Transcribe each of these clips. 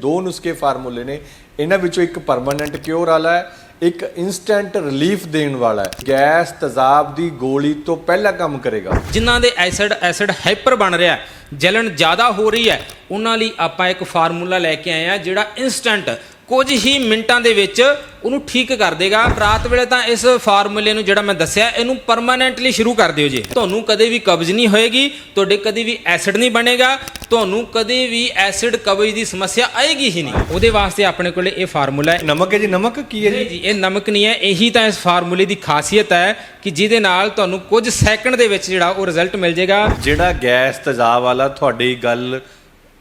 ਦੋ ਨੁਸਖੇ ਫਾਰਮੂਲੇ ਨੇ। ਇਹਨਾਂ ਵਿੱਚੋਂ ਇੱਕ ਪਰਮਾਨੈਂਟ ਕਿਉਰ ਵਾਲਾ ਹੈ ਇੱਕ ਇਨਸਟੈਂਟ ਰਿਲੀਫ ਦੇਣ ਵਾਲਾ ਹੈ। ਗੈਸ ਤਜ਼ਾਬ ਦੀ ਗੋਲੀ ਤੋਂ ਪਹਿਲਾਂ ਕੰਮ ਕਰੇਗਾ। ਜਿਨ੍ਹਾਂ ਦੇ ਐਸਿਡ ਐਸਿਡ ਹਾਈਪਰ ਬਣ ਰਿਹਾ ਹੈ, ਜਲਨ ਜ਼ਿਆਦਾ ਹੋ ਰਹੀ ਹੈ ਉਹਨਾਂ ਲਈ ਆਪਾਂ ਇੱਕ ਫਾਰਮੂਲਾ ਲੈ ਕੇ ਆਏ ਆ ਜਿਹੜਾ ਇਨਸਟੈਂਟ ਕੁਝ ਹੀ ਮਿੰਟਾਂ ਦੇ ਵਿੱਚ ਉਹਨੂੰ ਠੀਕ ਕਰ ਦੇਗਾ। ਰਾਤ ਵੇਲੇ ਤਾਂ ਇਸ ਫਾਰਮੂਲੇ ਨੂੰ ਜਿਹੜਾ ਮੈਂ ਦੱਸਿਆ ਇਹਨੂੰ ਪਰਮਾਨੈਂਟਲੀ ਸ਼ੁਰੂ ਕਰ ਦਿਓ ਜੀ। ਤੁਹਾਨੂੰ ਕਦੇ ਵੀ ਕਬਜ਼ ਨਹੀਂ ਹੋਏਗੀ ਤੁਹਾਡੇ ਕਦੇ ਵੀ ਐਸਿਡ ਨਹੀਂ ਬਣੇਗਾ ਤੁਹਾਨੂੰ ਕਦੇ ਵੀ ਐਸਿਡ ਕਬਜ਼ ਦੀ ਸਮੱਸਿਆ ਆਏਗੀ ਹੀ ਨਹੀਂ। ਉਹਦੇ ਵਾਸਤੇ ਆਪਣੇ ਕੋਲੇ ਇਹ ਫਾਰਮੂਲਾ ਹੈ। ਨਮਕ ਹੈ ਜੀ ਨਮਕ ਕੀ ਹੈ ਜੀ? ਇਹ ਨਮਕ ਨਹੀਂ ਹੈ ਇਹੀ ਤਾਂ ਇਸ ਫਾਰਮੂਲੇ ਦੀ ਖਾਸੀਅਤ ਹੈ ਕਿ ਜਿਹਦੇ ਨਾਲ ਤੁਹਾਨੂੰ ਕੁਝ ਸੈਕਿੰਡ ਦੇ ਵਿੱਚ ਜਿਹੜਾ ਉਹ ਰਿਜ਼ਲਟ ਮਿਲ ਜਾਏਗਾ ਜਿਹੜਾ ਗੈਸ ਤੇਜ਼ਾਬ ਵਾਲਾ ਤੁਹਾਡੀ ਗੱਲ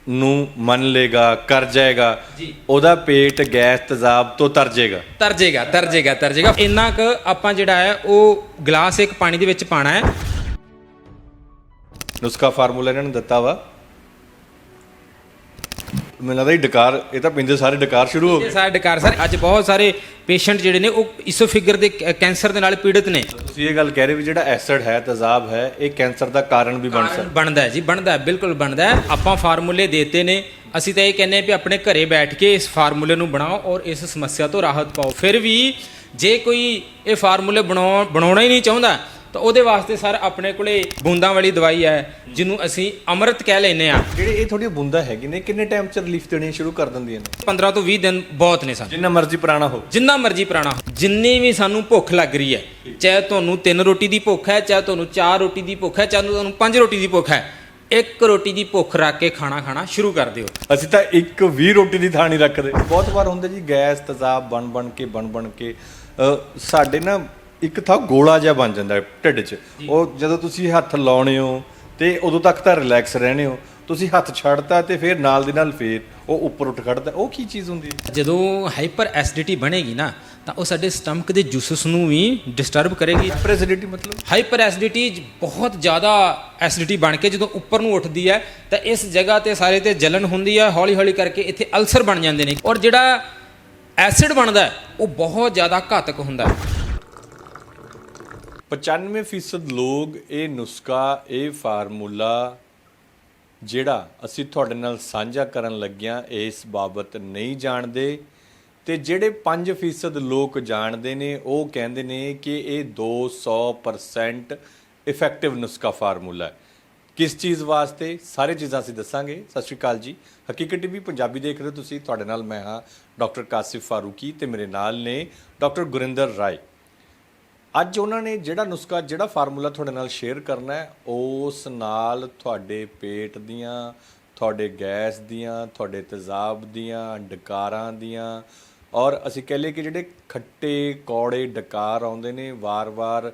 ਨੂੰ ਮੰਨ ਲੇਗਾ ਕਰ ਜਾਏਗਾ। ਉਹਦਾ ਪੇਟ ਗੈਸ ਤੇਜ਼ਾਬ ਤੋਂ ਤਰ ਜਾਏਗਾ। ਤਰਜੇਗਾ ਤਰਜੇਗਾ ਤਰਜੇਗਾ। ਇੰਨਾ ਕੁ ਆਪਾਂ ਜਿਹੜਾ ਹੈ ਉਹ ਗਲਾਸ ਇੱਕ ਪਾਣੀ ਦੇ ਵਿੱਚ ਪਾਣਾ ਹੈ। ਨੁਸਖਾ ਫਾਰਮੂਲਾ ਇਹਨਾਂ ਨੇ ਦਿੱਤਾ ਵਾ। ਮੈਨੂੰ ਲੱਗਦਾ ਇਹ ਡਕਾਰ ਇਹ ਤਾਂ ਪਿੰਦੇ ਸਾਰੇ ਡਕਾਰ ਸ਼ੁਰੂ ਹੋ ਗਏ। ਸਾਰਾ ਡਕਾਰ ਸਰ ਅੱਜ ਬਹੁਤ ਸਾਰੇ ਪੇਸ਼ੈਂਟ ਜਿਹੜੇ ਨੇ ਉਹ ਇਸੋਫਿਗਰ ਦੇ ਕੈ- ਕੈਂਸਰ ਦੇ ਨਾਲ ਪੀੜਿਤ ਨੇ। ਤੁਸੀਂ ਇਹ ਗੱਲ ਕਹਿ ਰਹੇ ਵੀ ਜਿਹੜਾ ਐਸਿਡ ਹੈ ਤੇਜ਼ਾਬ ਹੈ ਇਹ ਕੈਂਸਰ ਦਾ ਕਾਰਨ ਵੀ ਬਣ ਸਕਦਾ। ਬਣਦਾ ਹੈ ਜੀ ਬਣਦਾ ਹੈ ਬਿਲਕੁਲ ਬਣਦਾ ਹੈ। ਆਪਾਂ ਫਾਰਮੂਲੇ ਦੇਤੇ ਨੇ। ਅਸੀਂ ਤਾਂ ਇਹ ਕਹਿੰਦੇ ਹਾਂ ਵੀ ਆਪਣੇ ਘਰੇ ਬੈਠ ਕੇ ਇਸ ਫਾਰਮੂਲੇ ਨੂੰ ਬਣਾਓ ਔਰ ਇਸ ਸਮੱਸਿਆ ਤੋਂ ਰਾਹਤ ਪਾਓ। ਫਿਰ ਵੀ ਜੇ ਕੋਈ ਇਹ ਫਾਰਮੂਲੇ ਬਣਾਉ ਬਣਾਉਣਾ ਹੀ ਨਹੀਂ ਚਾਹੁੰਦਾ ਤਾਂ ਉਹਦੇ ਵਾਸਤੇ ਸਰ ਆਪਣੇ ਕੋਲੇ ਬੂੰਦਾਂ ਵਾਲੀ ਦਵਾਈ ਹੈ ਜਿਹਨੂੰ ਅਸੀਂ ਅੰਮ੍ਰਿਤ ਕਹਿ ਲੈਨੇ ਆ ਜਿਹੜੇ ਇਹ ਥੋੜੀਆਂ ਬੂੰਦਾਂ ਹੈਗੀ ਨੇ ਕਿੰਨੇ ਟਾਈਮ ਚ ਰਿਲੀਫ ਦੇਣੀ ਸ਼ੁਰੂ ਕਰ ਦਿੰਦੀਆਂ ਨੇ? 15 ਤੋਂ 20 ਦਿਨ ਬਹੁਤ ਨੇ ਸਰ। ਜਿੰਨਾ ਮਰਜ਼ੀ ਪੁਰਾਣਾ ਹੋ ਜਿੰਨਾ ਮਰਜ਼ੀ ਪੁਰਾਣਾ ਹੋ, ਜਿੰਨੀ ਵੀ ਸਾਨੂੰ ਭੁੱਖ ਲੱਗ ਰਹੀ ਹੈ ਚਾਹੇ ਤੁਹਾਨੂੰ ਤਿੰਨ ਰੋਟੀ ਦੀ ਭੁੱਖ ਹੈ ਚਾਹੇ ਤੁਹਾਨੂੰ ਚਾਰ ਰੋਟੀ ਦੀ ਭੁੱਖ ਹੈ ਚਾਹੇ ਤੁਹਾਨੂੰ ਪੰਜ ਰੋਟੀ ਦੀ ਭੁੱਖ ਹੈ ਇੱਕ ਰੋਟੀ ਦੀ ਭੁੱਖ ਰੱਖ ਕੇ ਖਾਣਾ ਖਾਣਾ ਸ਼ੁਰੂ ਕਰ ਦਿਓ। ਅਸੀਂ ਤਾਂ ਇੱਕ 20 ਰੋਟੀ ਦੀ ਥਾਂ ਨਹੀਂ ਰੱਖਦੇ। ਬਹੁਤ ਵਾਰ ਹੁੰਦਾ ਜੀ ਗੈਸ ਤੇਜ਼ਾਬ ਬਣ ਬਣ ਕੇ ਬਣ ਬਣ ਕੇ ਸਾਡੇ ਨਾ ਇੱਕ ਥਾਂ ਗੋਲਾ ਜਿਹਾ ਬਣ ਜਾਂਦਾ ਹੈ ਢਿੱਡ 'ਚ। ਉਹ ਜਦੋਂ ਤੁਸੀਂ ਹੱਥ ਲਾਉਣੇ ਹੋ ਤੇ ਉਦੋਂ ਤੱਕ ਤਾਂ ਰਿਲੈਕਸ ਰਹਿਣੇ ਹੋ। ਤੁਸੀਂ ਹੱਥ ਛੱਡਤਾ ਤੇ ਫਿਰ ਨਾਲ ਦੀ ਨਾਲ ਫੇਰ ਉਹ ਉੱਪਰ ਉੱਠ ਖੜਦਾ। ਉਹ ਕੀ ਚੀਜ਼ ਹੁੰਦੀ ਹੈ? ਜਦੋਂ ਹਾਈਪਰ ਐਸਿਡਿਟੀ ਬਣੇਗੀ ਨਾ ਤਾਂ ਉਹ ਸਾਡੇ ਸਟਮਕ ਦੇ ਜੂਸਸ ਨੂੰ ਵੀ ਡਿਸਟਰਬ ਕਰੇਗੀ। ਪ੍ਰੈਸਿਡੈਂਟੀ ਮਤਲਬ? ਹਾਈਪਰ ਐਸਿਡਿਟੀ ਬਹੁਤ ਜ਼ਿਆਦਾ ਐਸਿਡਿਟੀ ਬਣ ਕੇ ਜਦੋਂ ਉੱਪਰ ਨੂੰ ਉੱਠਦੀ ਹੈ ਤਾਂ ਇਸ ਜਗ੍ਹਾ ਤੇ ਸਾਰੇ ਤੇ ਜਲਨ ਹੁੰਦੀ ਹੈ ਹੌਲੀ ਹੌਲੀ ਕਰਕੇ ਇੱਥੇ ਅਲਸਰ ਬਣ ਜਾਂਦੇ ਨੇ। ਔਰ ਜਿਹੜਾ ਐਸਿਡ ਬਣਦਾ ਉਹ ਬਹੁਤ ਜ਼ਿਆਦਾ ਘਾਤਕ ਹੁੰਦਾ ਹੈ। 95% ਲੋਕ ਇਹ ਨੁਸਖਾ, ਇਹ ਫਾਰਮੂਲਾ ਜਿਹੜਾ ਅਸੀਂ ਤੁਹਾਡੇ ਨਾਲ ਸਾਂਝਾ ਕਰਨ ਲੱਗਿਆਂ, ਇਸ ਬਾਬਤ ਨਹੀਂ ਜਾਣਦੇ। ਤੇ ਜਿਹੜੇ 5% ਲੋਕ ਜਾਣਦੇ ਨੇ, ਉਹ ਕਹਿੰਦੇ ਨੇ ਕਿ ਇਹ 200% ਇਫੈਕਟਿਵ ਨੁਸਖਾ ਫਾਰਮੂਲਾ ਹੈ। ਕਿਸ ਚੀਜ਼ ਵਾਸਤੇ? ਸਾਰੇ ਚੀਜ਼ਾਂ ਅਸੀਂ ਦੱਸਾਂਗੇ। ਸਤਿ ਸ਼੍ਰੀ ਅਕਾਲ ਜੀ। ਹਕੀਕਤ ਟੀਵੀ ਪੰਜਾਬੀ ਦੇਖ ਰਹੇ ਹੋ ਤੁਸੀਂ। ਤੁਹਾਡੇ ਨਾਲ ਮੈਂ ਹਾਂ ਡਾਕਟਰ ਕਾਸਿਫ ਫਾਰੂਕੀ ਤੇ ਮੇਰੇ ਨਾਲ ਨੇ ਡਾਕਟਰ ਗੁਰਿੰਦਰ ਰਾਏ। ਅੱਜ ਉਹਨਾਂ ਨੇ ਜਿਹੜਾ ਨੁਸਖਾ, ਜਿਹੜਾ ਫਾਰਮੂਲਾ ਤੁਹਾਡੇ ਨਾਲ ਸ਼ੇਅਰ ਕਰਨਾ ਹੈ, ਉਸ ਨਾਲ ਤੁਹਾਡੇ ਪੇਟ ਦੀਆਂ, ਤੁਹਾਡੇ ਗੈਸ ਦੀਆਂ, ਤੁਹਾਡੇ ਤੇਜ਼ਾਬ ਦੀਆਂ, ਡਕਾਰਾਂ ਦੀਆਂ, ਔਰ ਅਸੀਂ ਕਹਿ ਲਈਏ ਕਿ ਜਿਹੜੇ ਖੱਟੇ ਕੌੜੇ ਡਕਾਰ ਆਉਂਦੇ ਨੇ, ਵਾਰ-ਵਾਰ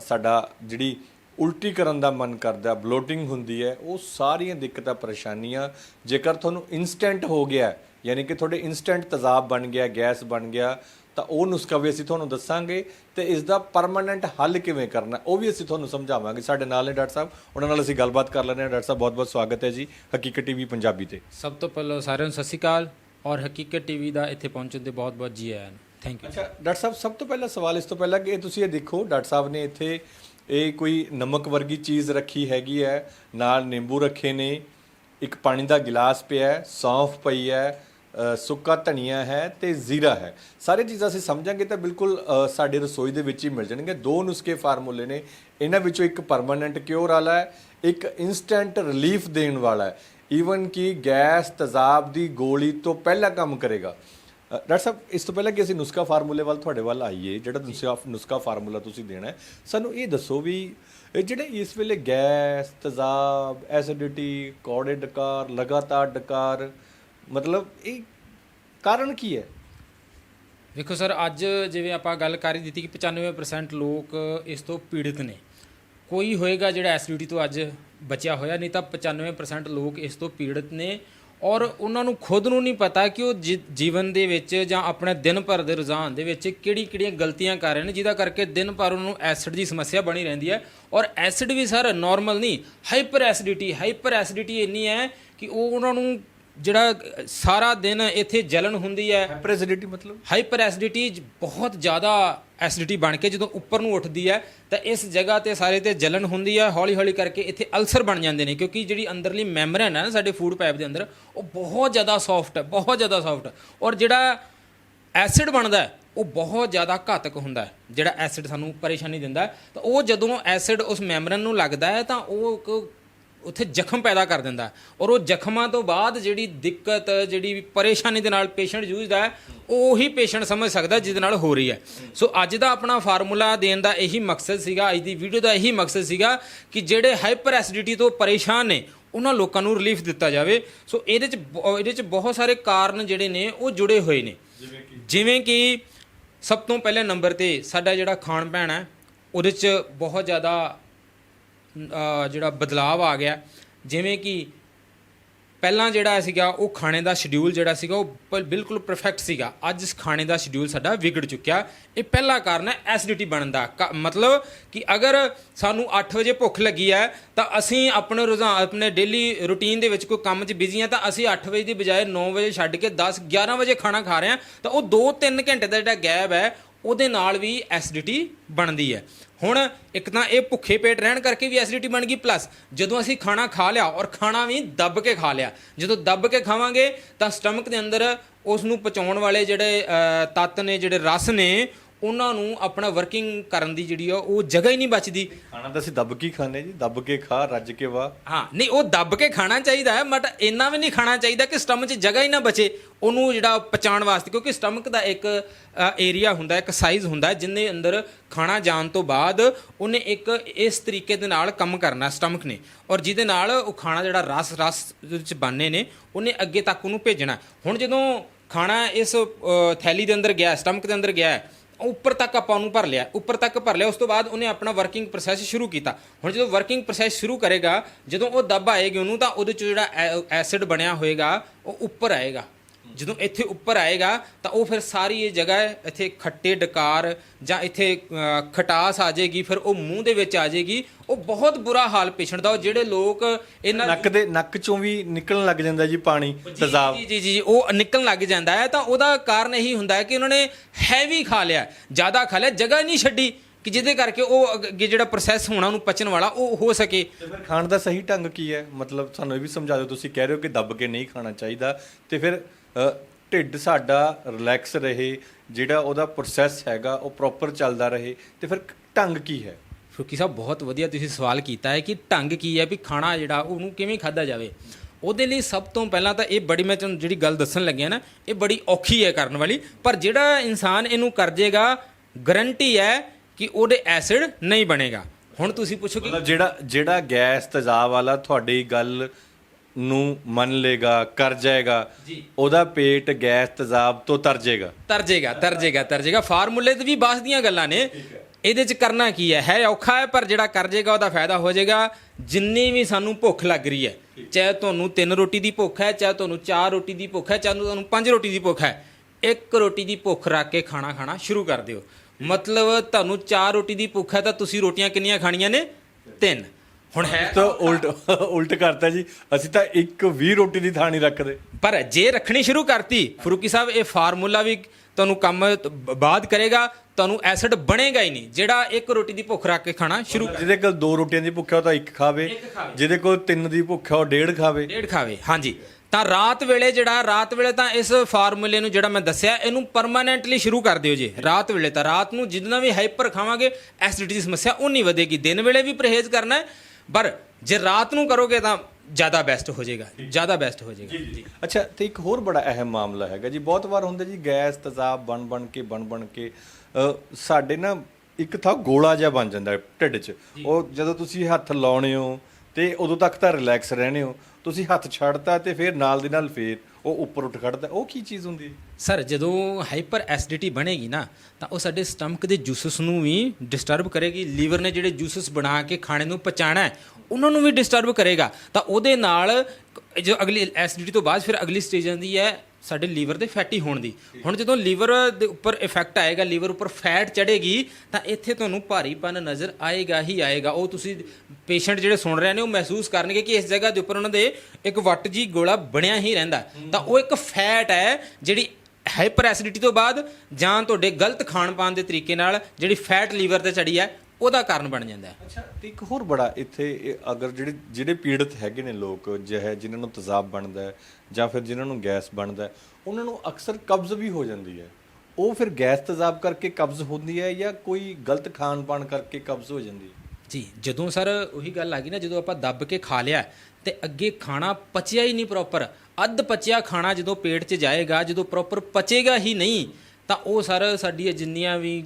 ਸਾਡਾ ਜਿਹੜੀ ਉਲਟੀ ਕਰਨ ਦਾ ਮਨ ਕਰਦਾ, ਬਲੋਟਿੰਗ ਹੁੰਦੀ ਹੈ, ਉਹ ਸਾਰੀਆਂ ਦਿੱਕਤਾਂ, ਪਰੇਸ਼ਾਨੀਆਂ, ਜੇਕਰ ਤੁਹਾਨੂੰ ਇਨਸਟੈਂਟ ਹੋ ਗਿਆ, ਯਾਨੀ ਕਿ ਤੁਹਾਡੇ ਇਨਸਟੈਂਟ ਤਜ਼ਾਬ ਬਣ ਗਿਆ, ਗੈਸ ਬਣ ਗਿਆ ਤਾਂ ਉਹ ਨੁਸਖਾ ਵੀ ਅਸੀਂ ਤੁਹਾਨੂੰ ਦੱਸਾਂਗੇ ਤੇ ਇਸ ਦਾ ਪਰਮਨੈਂਟ ਹੱਲ ਕਿਵੇਂ ਕਰਨਾ ਉਹ ਵੀ ਅਸੀਂ ਤੁਹਾਨੂੰ ਸਮਝਾਵਾਂਗੇ। ਸਾਡੇ ਨਾਲ ਨੇ ਡਾਕਟਰ ਸਾਹਿਬ ਉਹਨਾਂ ਨਾਲ ਅਸੀਂ ਗੱਲਬਾਤ ਕਰ ਲੈਂਦੇ ਹਾਂ। ਡਾਕਟਰ ਸਾਹਿਬ ਬਹੁਤ-ਬਹੁਤ ਸਵਾਗਤ ਹੈ ਜੀ ਹਕੀਕਤ ਟੀਵੀ ਪੰਜਾਬੀ ਤੇ। ਸਭ ਤੋਂ ਪਹਿਲਾਂ ਸਾਰਿਆਂ ਨੂੰ ਸਤਿ ਸ਼੍ਰੀ ਅਕਾਲ ਔਰ ਹਕੀਕਤ ਟੀਵੀ ਦਾ ਇੱਥੇ ਪਹੁੰਚਣ ਤੇ ਬਹੁਤ ਬਹੁਤ ਜੀ ਆਇਆਂ ਥੈਂਕ ਯੂ ਅੱਛਾ ਡਾਕਟਰ ਸਾਹਿਬ ਸਭ ਤੋਂ ਪਹਿਲਾ ਸਵਾਲ ਇਸ ਤੋਂ ਪਹਿਲਾਂ ਕਿ ਇਹ ਤੁਸੀਂ ਇਹ ਦੇਖੋ ਡਾਕਟਰ ਸਾਹਿਬ ਨੇ ਇੱਥੇ ਇਹ ਕੋਈ ਨਮਕ ਵਰਗੀ ਚੀਜ਼ ਰੱਖੀ ਹੈਗੀ ਹੈ ਨਾਲ ਨਿੰਬੂ ਰੱਖੇ ਨੇ ਇੱਕ ਪਾਣੀ ਦਾ ਗਿਲਾਸ ਪਿਆ ਹੈ ਸੌਂਫ ਪਈ ਹੈ ਸੁੱਕਾ ਧਨੀਆ ਹੈ ਤੇ ਜ਼ੀਰਾ ਹੈ। ਸਾਰੇ ਚੀਜ਼ਾਂ ਅਸੀਂ ਸਮਝਾਂਗੇ ਤਾਂ ਬਿਲਕੁਲ ਸਾਡੇ ਰਸੋਈ ਦੇ ਵਿੱਚ ਹੀ ਮਿਲ ਜਾਣਗੇ ਦੋ ਨੁਸਖੇ ਫਾਰਮੂਲੇ ਨੇ। ਇਹਨਾਂ ਵਿੱਚੋਂ ਇੱਕ ਪਰਮਾਨੈਂਟ ਕਿਉਰ ਵਾਲਾ ਹੈ ਇੱਕ ਇਨਸਟੈਂਟ ਰਿਲੀਫ ਦੇਣ ਵਾਲਾ ਹੈ। ਈਵਨ ਕਿ ਗੈਸ ਤੇਜ਼ਾਬ ਦੀ ਗੋਲੀ ਤੋਂ ਪਹਿਲਾਂ ਕੰਮ ਕਰੇਗਾ। ਡਾਕਟਰ ਸਾਹਿਬ ਇਸ ਤੋਂ ਪਹਿਲਾਂ ਕਿ ਅਸੀਂ ਨੁਸਖਾ ਫਾਰਮੂਲੇ ਵੱਲ ਤੁਹਾਡੇ ਵੱਲ ਆਈਏ ਜਿਹੜਾ ਨੁਸਖਾ ਨੁਸਖਾ ਫਾਰਮੂਲਾ ਤੁਸੀਂ ਦੇਣਾ ਹੈ ਸਾਨੂੰ ਇਹ ਦੱਸੋ ਵੀ ਇਹ ਜਿਹੜੇ ਇਸ ਵੇਲੇ ਗੈਸ ਤੇਜ਼ਾਬ ਐਸਿਡਿਟੀ ਕੌੜੇ ਡਕਾਰ ਲਗਾਤਾਰ ਡਕਾਰ ਮਤਲਬ ਇਹ ਕਾਰਨ ਕੀ ਹੈ? ਦੇਖੋ ਸਰ, ਅੱਜ ਜਿਵੇਂ ਆਪਾਂ ਗੱਲ ਕਰ ਹੀ ਦਿੱਤੀ ਕਿ 95% ਲੋਕ ਇਸ ਤੋਂ ਪੀੜਿਤ ਨੇ। ਕੋਈ ਹੋਏਗਾ ਜਿਹੜਾ ਐਸਿਡਿਟੀ ਤੋਂ ਅੱਜ ਬਚਿਆ ਹੋਇਆ, ਨਹੀਂ ਤਾਂ 95% ਲੋਕ ਇਸ ਤੋਂ ਪੀੜਤ ਨੇ ਔਰ ਉਹਨਾਂ ਨੂੰ ਖੁਦ ਨੂੰ ਨਹੀਂ ਪਤਾ ਕਿ ਉਹ ਜੀ- ਜੀਵਨ ਦੇ ਵਿੱਚ ਜਾਂ ਆਪਣੇ ਦਿਨ ਭਰ ਦੇ ਰੁਝਾਨ ਦੇ ਵਿੱਚ ਕਿਹੜੀ ਕਿਹੜੀਆਂ ਗਲਤੀਆਂ ਕਰ ਰਹੇ ਨੇ, ਜਿਹਦਾ ਕਰਕੇ ਦਿਨ ਭਰ ਉਹਨਾਂ ਨੂੰ ਐਸਿਡ ਦੀ ਸਮੱਸਿਆ ਬਣੀ ਰਹਿੰਦੀ ਹੈ। ਔਰ ਐਸਿਡ ਵੀ ਸਰ ਨਾਰਮਲ ਨਹੀਂ ਹਾਈਪਰ ਐਸਿਡਿਟੀ ਹਾਈਪਰ ਐਸਿਡਿਟੀ ਇੰਨੀ ਹੈ ਕਿ ਉਹ ਉਹਨਾਂ ਨੂੰ ਜਿਹੜਾ ਸਾਰਾ ਦਿਨ ਇੱਥੇ ਜਲਨ ਹੁੰਦੀ ਹੈ। ਪ੍ਰੈਜ਼ੀਡੈਂਟੀ ਮਤਲਬ? ਹਾਈਪਰ ਐਸਿਡਿਟੀ ਬਹੁਤ ਜ਼ਿਆਦਾ ਐਸਿਡਿਟੀ ਬਣ ਕੇ ਜਦੋਂ ਉੱਪਰ ਨੂੰ ਉੱਠਦੀ ਹੈ ਤਾਂ ਇਸ ਜਗ੍ਹਾ ਤੇ ਸਾਰੇ ਤੇ ਜਲਨ ਹੁੰਦੀ ਹੈ ਹੌਲੀ ਹੌਲੀ ਕਰਕੇ ਇੱਥੇ ਅਲਸਰ ਬਣ ਜਾਂਦੇ ਨੇ ਕਿਉਂਕਿ ਜਿਹੜੀ ਅੰਦਰਲੀ ਮੈਮਬ੍ਰੇਨ ਹੈ ਨਾ ਸਾਡੇ ਫੂਡ ਪਾਈਪ ਦੇ ਅੰਦਰ ਉਹ ਬਹੁਤ ਜ਼ਿਆਦਾ ਸੌਫਟ ਹੈ ਬਹੁਤ ਜ਼ਿਆਦਾ ਸੌਫਟ ਔਰ ਜਿਹੜਾ ਐਸਿਡ ਬਣਦਾ ਉਹ ਬਹੁਤ ਜ਼ਿਆਦਾ ਘਾਤਕ ਹੁੰਦਾ ਜਿਹੜਾ ਐਸਿਡ ਸਾਨੂੰ ਪਰੇਸ਼ਾਨੀ ਦਿੰਦਾ। ਤਾਂ ਉਹ ਜਦੋਂ ਐਸਿਡ ਉਸ ਮੈਮਬ੍ਰੇਨ ਨੂੰ ਲੱਗਦਾ ਹੈ ਤਾਂ ਉਹ ਇੱਕ ਉੱਥੇ ਜ਼ਖਮ ਪੈਦਾ ਕਰ ਦਿੰਦਾ। ਔਰ ਉਹ ਜ਼ਖਮਾਂ ਤੋਂ ਬਾਅਦ ਜਿਹੜੀ ਦਿੱਕਤ ਜਿਹੜੀ ਪਰੇਸ਼ਾਨੀ ਦੇ ਨਾਲ ਪੇਸ਼ੈਂਟ ਜੂਝਦਾ ਹੈ ਉਹੀ ਪੇਸ਼ੈਂਟ ਸਮਝ ਸਕਦਾ ਜਿਹਦੇ ਨਾਲ ਹੋ ਰਹੀ ਹੈ। ਸੋ ਅੱਜ ਦਾ ਆਪਣਾ ਫਾਰਮੂਲਾ ਦੇਣ ਦਾ ਇਹੀ ਮਕਸਦ ਸੀਗਾ ਅੱਜ ਦੀ ਵੀਡੀਓ ਦਾ ਇਹੀ ਮਕਸਦ ਸੀਗਾ ਕਿ ਜਿਹੜੇ ਹਾਈਪਰ ਐਸਿਡਿਟੀ ਤੋਂ ਪਰੇਸ਼ਾਨ ਨੇ ਉਹਨਾਂ ਲੋਕਾਂ ਨੂੰ ਰਿਲੀਫ ਦਿੱਤਾ ਜਾਵੇ। ਸੋ ਇਹਦੇ ਚ ਇਹਦੇ ਚ ਬਹੁਤ ਸਾਰੇ ਕਾਰਨ ਜਿਹੜੇ ਨੇ ਉਹ ਜੁੜੇ ਹੋਏ ਨੇ। ਜਿਵੇਂ ਕਿ? ਸਭ ਤੋਂ ਪਹਿਲੇ ਨੰਬਰ ਤੇ ਸਾਡਾ ਜਿਹੜਾ ਖਾਣ ਪੈਣ ਹੈ ਉਹਦੇ ਚ ਬਹੁਤ ਜ਼ਿਆਦਾ ਜਿਹੜਾ ਬਦਲਾਅ ਆ ਗਿਆ, ਜਿਵੇਂ ਕਿ ਪਹਿਲਾਂ ਜਿਹੜਾ ਸੀਗਾ, ਉਹ ਖਾਣੇ ਦਾ ਸ਼ਡਿਊਲ ਜਿਹੜਾ ਸੀਗਾ, ਉਹ ਪ- ਬਿਲਕੁਲ ਪਰਫੈਕਟ ਸੀਗਾ। ਅੱਜ ਇਸ ਖਾਣੇ ਦਾ ਸ਼ਡਿਊਲ ਸਾਡਾ ਵਿਗੜ ਚੁੱਕਿਆ। ਇਹ ਪਹਿਲਾ ਕਾਰਨ ਹੈ ਐਸਿਡਿਟੀ ਬਣਨ ਦਾ। ਕ- ਮਤਲਬ ਕਿ ਅਗਰ ਸਾਨੂੰ 8 ਵਜੇ ਭੁੱਖ ਲੱਗੀ ਹੈ, ਤਾਂ ਅਸੀਂ ਆਪਣੇ ਰੋਜ਼ਾਨਾ ਆਪਣੇ ਡੇਲੀ ਰੁਟੀਨ ਦੇ ਵਿੱਚ ਕੋਈ ਕੰਮ 'ਚ ਬਿਜ਼ੀ ਹਾਂ, ਤਾਂ ਅਸੀਂ 8 ਵਜੇ ਦੀ ਬਜਾਏ 9 ਵਜੇ ਛੱਡ ਕੇ 10 11 ਵਜੇ ਖਾਣਾ ਖਾ ਰਹੇ ਹਾਂ, ਤਾਂ ਉਹ 2-3 ਘੰਟੇ ਦਾ ਜਿਹੜਾ ਗੈਪ ਹੈ ਉਹਦੇ ਨਾਲ ਵੀ ਐਸਿਡਿਟੀ ਬਣਦੀ ਹੈ। ਹੁਣ ਇੱਕ ਤਾਂ ਇਹ ਭੁੱਖੇ ਪੇਟ ਰਹਿਣ ਕਰਕੇ ਵੀ ਐਸਿਡਿਟੀ ਬਣ ਗਈ ਪਲੱਸ ਜਦੋਂ ਅਸੀਂ ਖਾਣਾ ਖਾ ਲਿਆ ਔਰ ਖਾਣਾ ਵੀ ਦੱਬ ਕੇ ਖਾ ਲਿਆ, ਜਦੋਂ ਦੱਬ ਕੇ ਖਾਵਾਂਗੇ ਤਾਂ ਸਟਮਕ ਦੇ ਅੰਦਰ ਉਸ ਨੂੰ ਪਚਾਉਣ ਵਾਲੇ ਜਿਹੜੇ ਤੱਤ ਨੇ, ਜਿਹੜੇ ਰਸ ਨੇ ਉਹਨਾਂ ਨੂੰ ਆਪਣਾ ਵਰਕਿੰਗ ਕਰਨ ਦੀ ਜਿਹੜੀ ਆ ਉਹ ਜਗ੍ਹਾ ਹੀ ਨਹੀਂ ਬਚਦੀ। ਖਾਣਾ ਤਾਂ ਅਸੀਂ ਦੱਬ ਕੇ ਖਾਂਦੇ ਜੀ ਦੱਬ ਕੇ ਖਾ ਰੱਜ ਕੇ ਵਾ ਹਾਂ ਨਹੀਂ ਉਹ ਦੱਬ ਕੇ ਖਾਣਾ ਚਾਹੀਦਾ ਹੈ ਬਟ ਇੰਨਾ ਵੀ ਨਹੀਂ ਖਾਣਾ ਚਾਹੀਦਾ ਕਿ ਸਟਮਕ 'ਚ ਜਗ੍ਹਾ ਹੀ ਨਾ ਬਚੇ। ਉਹਨੂੰ ਜਿਹੜਾ ਪਚਾਉਣ ਵਾਸਤੇ ਕਿਉਂਕਿ ਸਟਮਕ ਦਾ ਇੱਕ ਏਰੀਆ ਹੁੰਦਾ ਇੱਕ ਸਾਈਜ਼ ਹੁੰਦਾ ਜਿੰਨੇ ਅੰਦਰ ਖਾਣਾ ਜਾਣ ਤੋਂ ਬਾਅਦ ਉਹਨੇ ਇੱਕ ਇਸ ਤਰੀਕੇ ਦੇ ਨਾਲ ਕੰਮ ਕਰਨਾ ਸਟਮਕ ਨੇ। ਔਰ ਜਿਹਦੇ ਨਾਲ ਉਹ ਖਾਣਾ ਜਿਹੜਾ ਰਸ ਰਸ ਵਿੱਚ ਬਣਨੇ ਨੇ ਉਹਨੇ ਅੱਗੇ ਤੱਕ ਉਹਨੂੰ ਭੇਜਣਾ। ਹੁਣ ਜਦੋਂ ਖਾਣਾ ਇਸ ਥੈਲੀ ਦੇ ਅੰਦਰ ਗਿਆ ਸਟਮਕ ਦੇ ਅੰਦਰ ਗਿਆ ਉੱਪਰ ਤੱਕ ਆਪਾਂ ਉਹਨੂੰ ਭਰ ਲਿਆ। ਉੱਪਰ ਤੱਕ ਭਰ ਲਿਆ, ਉਸ ਤੋਂ ਬਾਅਦ ਉਹਨੇ ਆਪਣਾ ਵਰਕਿੰਗ ਪ੍ਰੋਸੈਸ ਸ਼ੁਰੂ ਕੀਤਾ। ਹੁਣ ਜਦੋਂ ਵਰਕਿੰਗ ਪ੍ਰੋਸੈਸ ਸ਼ੁਰੂ ਕਰੇਗਾ, ਜਦੋਂ ਉਹ ਦੱਬ ਆਏਗੀ ਉਹਨੂੰ, ਤਾਂ ਉਹਦੇ ਚ ਜਿਹੜਾ ਐਸਿਡ ਬਣਿਆ ਹੋਏਗਾ, ਉਹ ਉੱਪਰ ਆਏਗਾ। ਜਦੋਂ ਇੱਥੇ ਉੱਪਰ ਆਏਗਾ ਤਾਂ ਉਹ ਫਿਰ ਸਾਰੀ ਇਹ ਜਗ੍ਹਾ ਇੱਥੇ ਖੱਟੇ ਡਕਾਰ ਜਾਂ ਇੱਥੇ ਖਟਾਸ ਆ ਜਾਏਗੀ ਫਿਰ ਉਹ ਮੂੰਹ ਦੇ ਵਿੱਚ ਆ ਜਾਏਗੀ। ਉਹ ਬਹੁਤ ਬੁਰਾ ਹਾਲ ਪੇਸ਼ੈਂਟ ਦਾ ਉਹ ਜਿਹੜੇ ਲੋਕ ਇਹਨਾਂ ਨੱਕ ਦੇ ਨੱਕ ਚੋਂ ਵੀ ਨਿਕਲਣ ਲੱਗ ਜਾਂਦਾ ਜੀ ਪਾਣੀ ਤੇਜ਼ਾਬ। ਜੀ ਜੀ ਜੀ ਉਹ ਨਿਕਲਣ ਲੱਗ ਜਾਂਦਾ ਹੈ ਤਾਂ ਉਹਦਾ ਕਾਰਨ ਇਹੀ ਹੁੰਦਾ ਹੈ ਕਿ ਉਹਨਾਂ ਨੇ ਹੈਵੀ ਖਾ ਲਿਆ ਜ਼ਿਆਦਾ ਖਾ ਲਿਆ ਜਗ੍ਹਾ ਨਹੀਂ ਛੱਡੀ ਕਿ ਜਿਹਦੇ ਕਰਕੇ ਉਹ ਅੱਗੇ ਜਿਹੜਾ ਪ੍ਰੋਸੈਸ ਹੋਣਾ ਉਹਨੂੰ ਪਚਣ ਵਾਲਾ ਉਹ ਹੋ ਸਕੇ। ਤੇ ਫਿਰ ਖਾਣ ਦਾ ਸਹੀ ਢੰਗ ਕੀ ਹੈ? ਮਤਲਬ ਸਾਨੂੰ ਇਹ ਵੀ ਸਮਝਾ ਦਿਓ ਤੁਸੀਂ ਕਹਿ ਰਹੇ ਹੋ ਕਿ ਦੱਬ ਕੇ ਨਹੀਂ ਖਾਣਾ ਚਾਹੀਦਾ ਤੇ ਫਿਰ ਢਿੱਡ ਸਾਡਾ ਰਿਲੈਕਸ ਰਹੇ ਜਿਹੜਾ ਉਹਦਾ ਪ੍ਰੋਸੈਸ ਹੈਗਾ ਉਹ ਪ੍ਰੋਪਰ ਚੱਲਦਾ ਰਹੇ ਤੇ ਫਿਰ ਢੰਗ ਕੀ ਹੈ? ਫਰੂਕੀ ਸਾਹਿਬ ਬਹੁਤ ਵਧੀਆ ਤੁਸੀਂ ਸਵਾਲ ਕੀਤਾ ਹੈ ਕਿ ਢੰਗ ਕੀ ਹੈ ਵੀ ਖਾਣਾ ਜਿਹੜਾ ਉਹਨੂੰ ਕਿਵੇਂ ਖਾਦਾ ਜਾਵੇ। ਉਹਦੇ ਲਈ ਸਭ ਤੋਂ ਪਹਿਲਾਂ ਤਾਂ ਇਹ ਬੜੀ ਮੈਂ ਤੁਹਾਨੂੰ ਜਿਹੜੀ ਗੱਲ ਦੱਸਣ ਲੱਗਿਆ ਨਾ ਇਹ ਬੜੀ ਔਖੀ ਹੈ ਕਰਨ ਵਾਲੀ। ਪਰ ਜਿਹੜਾ ਇਨਸਾਨ ਇਹਨੂੰ ਕਰ ਜੇਗਾ ਗਰੰਟੀ ਹੈ ਕਿ ਉਹਦੇ ਐਸਿਡ ਨਹੀਂ ਬਣੇਗਾ। ਹੁਣ ਤੁਸੀਂ ਪੁੱਛੋ ਕਿ ਜਿਹੜਾ ਜਿਹੜਾ ਗੈਸ ਤੇਜ਼ਾਬ ਵਾਲਾ ਤੁਹਾਡੀ ਗੱਲ ਨੂੰ ਮੰਨ ਲੇਗਾ ਕਰ ਜਾਏਗਾ। ਉਹਦਾ ਪੇਟ ਗੈਸ ਤੇਜ਼ਾਬ ਤੋਂ ਤਰ ਜਾਏਗਾ। ਤਰਜੇਗਾ ਤਰਜੇਗਾ ਤਰਜੇਗਾ। ਫਾਰਮੂਲੇ ਤੇ ਵੀ ਬਾਸ ਦੀਆਂ ਗੱਲਾਂ ਨੇ। ਇਹਦੇ ਚ ਕਰਨਾ ਕੀ ਹੈ? ਹੈ ਔਖਾ ਹੈ ਪਰ ਜਿਹੜਾ ਕਰ ਜੇਗਾ ਉਹਦਾ ਫਾਇਦਾ ਹੋ ਜਾਏਗਾ। ਜਿੰਨੀ ਵੀ ਸਾਨੂੰ ਭੁੱਖ ਲੱਗ ਰਹੀ ਹੈ ਚਾਹੇ ਤੁਹਾਨੂੰ ਤਿੰਨ ਰੋਟੀ ਦੀ ਭੁੱਖ ਹੈ ਚਾਹੇ ਤੁਹਾਨੂੰ ਚਾਰ ਰੋਟੀ ਦੀ ਭੁੱਖ ਹੈ ਚਾਹੇ ਤੁਹਾਨੂੰ ਪੰਜ ਰੋਟੀ ਦੀ ਭੁੱਖ ਹੈ ਇੱਕ ਰੋਟੀ ਦੀ ਭੁੱਖ ਰੱਖ ਕੇ ਖਾਣਾ ਖਾਣਾ ਸ਼ੁਰੂ ਕਰ ਦਿਓ। ਮਤਲਬ ਤੁਹਾਨੂੰ ਚਾਰ ਰੋਟੀ ਦੀ ਭੁੱਖ ਹੈ ਤਾਂ ਤੁਸੀਂ ਰੋਟੀਆਂ ਕਿੰਨੀਆਂ ਖਾਣੀਆਂ ਨੇ? ਤਿੰਨ। ਹੁਣ ਹੈ ਤਾਂ ਉਲਟ ਉਲਟ ਕਰਤਾ ਜੀ। ਅਸੀਂ ਤਾਂ ਇੱਕ 20 ਰੋਟੀ ਦੀ ਥਾਣੀ ਰੱਖਦੇ। ਪਰ ਜੇ ਰੱਖਣੀ ਸ਼ੁਰੂ ਕਰਤੀ ਫਰੂਕੀ ਸਾਹਿਬ ਇਹ ਫਾਰਮੂਲਾ ਵੀ ਤੁਹਾਨੂੰ ਕੰਮ ਬਾਅਦ ਕਰੇਗਾ ਤੁਹਾਨੂੰ ਐਸਿਡ ਬਣੇਗਾ ਹੀ ਨਹੀਂ। ਜਿਹੜਾ ਇੱਕ ਰੋਟੀ ਦੀ ਭੁੱਖ ਰੱਖ ਕੇ ਖਾਣਾ ਸ਼ੁਰੂ ਜਿਹਦੇ ਕੋਲ ਦੋ ਰੋਟੀਆਂ ਦੀ ਭੁੱਖ ਹੈ ਉਹ ਤਾਂ ਇੱਕ ਖਾਵੇ। ਇੱਕ ਖਾਵੇ। ਜਿਹਦੇ ਕੋਲ ਤਿੰਨ ਦੀ ਭੁੱਖ ਹੈ ਉਹ ਡੇਢ ਖਾਵੇ। ਡੇਢ ਖਾਵੇ ਹਾਂਜੀ। ਤਾਂ ਰਾਤ ਵੇਲੇ ਜਿਹੜਾ ਰਾਤ ਵੇਲੇ ਤਾਂ ਇਸ ਫਾਰਮੂਲੇ ਨੂੰ ਜਿਹੜਾ ਮੈਂ ਦੱਸਿਆ ਇਹਨੂੰ ਪਰਮਾਨੈਂਟਲੀ ਸ਼ੁਰੂ ਕਰ ਦਿਓ ਜੀ। ਰਾਤ ਵੇਲੇ ਤਾਂ ਰਾਤ ਨੂੰ ਜਿੰਨਾ ਵੀ ਹਾਈਪਰ ਖਾਵਾਂਗੇ ਐਸਿਡਿਟੀ ਦੀ ਸਮੱਸਿਆ ਉਨੀ ਵਧੇਗੀ। ਦਿਨ ਵੇਲੇ ਵੀ ਪਰਹੇਜ਼ ਕਰਨਾ ਹੈ। ਪਰ ਜੇ ਰਾਤ ਨੂੰ ਕਰੋਗੇ ਤਾਂ ਜ਼ਿਆਦਾ ਬੈਸਟ ਹੋ ਜਾਏਗਾ ਜ਼ਿਆਦਾ ਬੈਸਟ ਹੋ ਜਾਏਗਾ ਜੀ ਅੱਛਾ ਤੇ ਇੱਕ ਹੋਰ ਬੜਾ ਅਹਿਮ ਮਾਮਲਾ ਹੈਗਾ ਜੀ। ਬਹੁਤ ਵਾਰ ਹੁੰਦਾ ਜੀ ਗੈਸ ਤੇਜ਼ਾਬ ਬਣ ਬਣ ਕੇ ਬਣ ਬਣ ਕੇ ਸਾਡੇ ਨਾ ਇੱਕ ਥਾਂ ਗੋਲਾ ਜਿਹਾ ਬਣ ਜਾਂਦਾ ਢਿੱਡ 'ਚ। ਉਹ ਜਦੋਂ ਤੁਸੀਂ ਹੱਥ ਲਾਉਣੇ ਹੋ ਤੇ ਉਦੋਂ ਤੱਕ ਤਾਂ ਰਿਲੈਕਸ ਰਹਿਣੇ ਹੋ। ਤੁਸੀਂ ਹੱਥ ਛੱਡਤਾ ਤੇ ਫਿਰ ਨਾਲ ਦੀ ਨਾਲ ਫੇਰ ਉਹ ਉੱਪਰ ਉੱਠ ਖੜਦਾ, ਉਹ ਕੀ ਚੀਜ਼ ਹੁੰਦੀ? ਹੈ ਸਰ ਜਦੋਂ ਹਾਈਪਰ ਐਸਿਡਿਟੀ ਬਣੇਗੀ ਨਾ, ਤਾਂ ਉਹ ਸਾਡੇ ਸਟਮਕ ਦੇ ਜੂਸਸ ਨੂੰ ਵੀ ਡਿਸਟਰਬ ਕਰੇਗੀ ਲੀਵਰ ਨੇ ਜਿਹੜੇ ਜੂਸਸ ਬਣਾ ਕੇ ਖਾਣੇ ਨੂੰ ਪਚਾਣਾ ਉਹਨਾਂ ਨੂੰ ਵੀ ਡਿਸਟਰਬ ਕਰੇਗਾ। ਤਾਂ ਉਹਦੇ ਨਾਲ, ਜੋ ਅਗਲੀ ਐਸਿਡਿਟੀ ਤੋਂ ਬਾਅਦ ਫਿਰ ਅਗਲੀ ਸਟੇਜ ਆਉਂਦੀ ਹੈ ਸਾਡੇ ਲੀਵਰ ਦੇ ਫੈਟੀ ਹੋਣ ਦੀ। ਹੁਣ ਜਦੋਂ ਲੀਵਰ ਦੇ ਉੱਪਰ ਇਫੈਕਟ ਆਏਗਾ, ਲੀਵਰ ਉੱਪਰ ਫੈਟ ਚੜੇਗੀ ਤਾਂ ਇੱਥੇ ਤੁਹਾਨੂੰ ਭਾਰੀਪਨ ਨਜ਼ਰ ਆਏਗਾ ਹੀ ਆਏਗਾ। ਉਹ ਤੁਸੀਂ ਪੇਸ਼ੈਂਟ ਜਿਹੜੇ ਸੁਣ ਰਹੇ ਨੇ, ਉਹ ਮਹਿਸੂਸ ਕਰਨਗੇ ਕਿ ਇਸ ਜਗ੍ਹਾ ਦੇ ਉੱਪਰ ਉਹਨਾਂ ਦੇ ਇੱਕ ਵੱਟ ਜੀ ਗੋਲਾ ਬਣਿਆ ਹੀ ਰਹਿੰਦਾ। ਤਾਂ ਉਹ ਇੱਕ ਫੈਟ ਹੈ ਜਿਹੜੀ ਹਾਈਪਰ ਐਸਿਡਿਟੀ ਤੋਂ ਬਾਅਦ ਜਾਂ ਤੁਹਾਡੇ ਗਲਤ ਖਾਣ ਪਾਣ ਦੇ ਤਰੀਕੇ ਨਾਲ ਜਿਹੜੀ ਫੈਟ ਲੀਵਰ ਤੇ ਚੜੀ ਹੈ, ਉਹਦਾ ਕਾਰਨ ਬਣ ਜਾਂਦਾ ਹੈ। ਅੱਛਾ, ਤੇ ਇੱਕ ਹੋਰ ਬੜਾ ਇੱਥੇ ਅਗਰ ਜਿਹੜੇ ਜਿਹੜੇ ਪੀੜਤ ਹੈਗੇ ਨੇ ਲੋਕ, ਜਿਹੇ ਜਿਨ੍ਹਾਂ ਨੂੰ ਤਜਾਬ ਬਣਦਾ ਹੈ ਜਾਂ ਫਿਰ ਜਿਨ੍ਹਾਂ ਨੂੰ ਗੈਸ ਬਣਦਾ ਉਹਨਾਂ ਨੂੰ ਅਕਸਰ ਕਬਜ਼ ਵੀ ਹੋ ਜਾਂਦੀ ਹੈ। ਉਹ ਫਿਰ ਗੈਸ ਤੇਜ਼ਾਬ ਕਰਕੇ ਕਬਜ਼ ਹੁੰਦੀ ਹੈ ਜਾਂ ਕੋਈ ਗਲਤ ਖਾਣ ਪਾਣ ਕਰਕੇ ਕਬਜ਼ ਹੋ ਜਾਂਦੀ ਹੈ? ਜੀ, ਜਦੋਂ ਸਰ ਉਹੀ ਗੱਲ ਆ ਗਈ ਨਾ, ਜਦੋਂ ਆਪਾਂ ਦੱਬ ਕੇ ਖਾ ਲਿਆ ਤੇ ਅੱਗੇ ਖਾਣਾ ਪਚਿਆ ਹੀ ਨਹੀਂ ਪ੍ਰੋਪਰ ਅੱਧ ਪਚਿਆ ਖਾਣਾ ਜਦੋਂ ਪੇਟ 'ਚ ਜਾਏਗਾ, ਜਦੋਂ ਪ੍ਰੋਪਰ ਪਚੇਗਾ ਹੀ ਨਹੀਂ, ਤਾਂ ਉਹ ਸਰ ਸਾਡੀ ਜਿੰਨੀਆਂ ਵੀ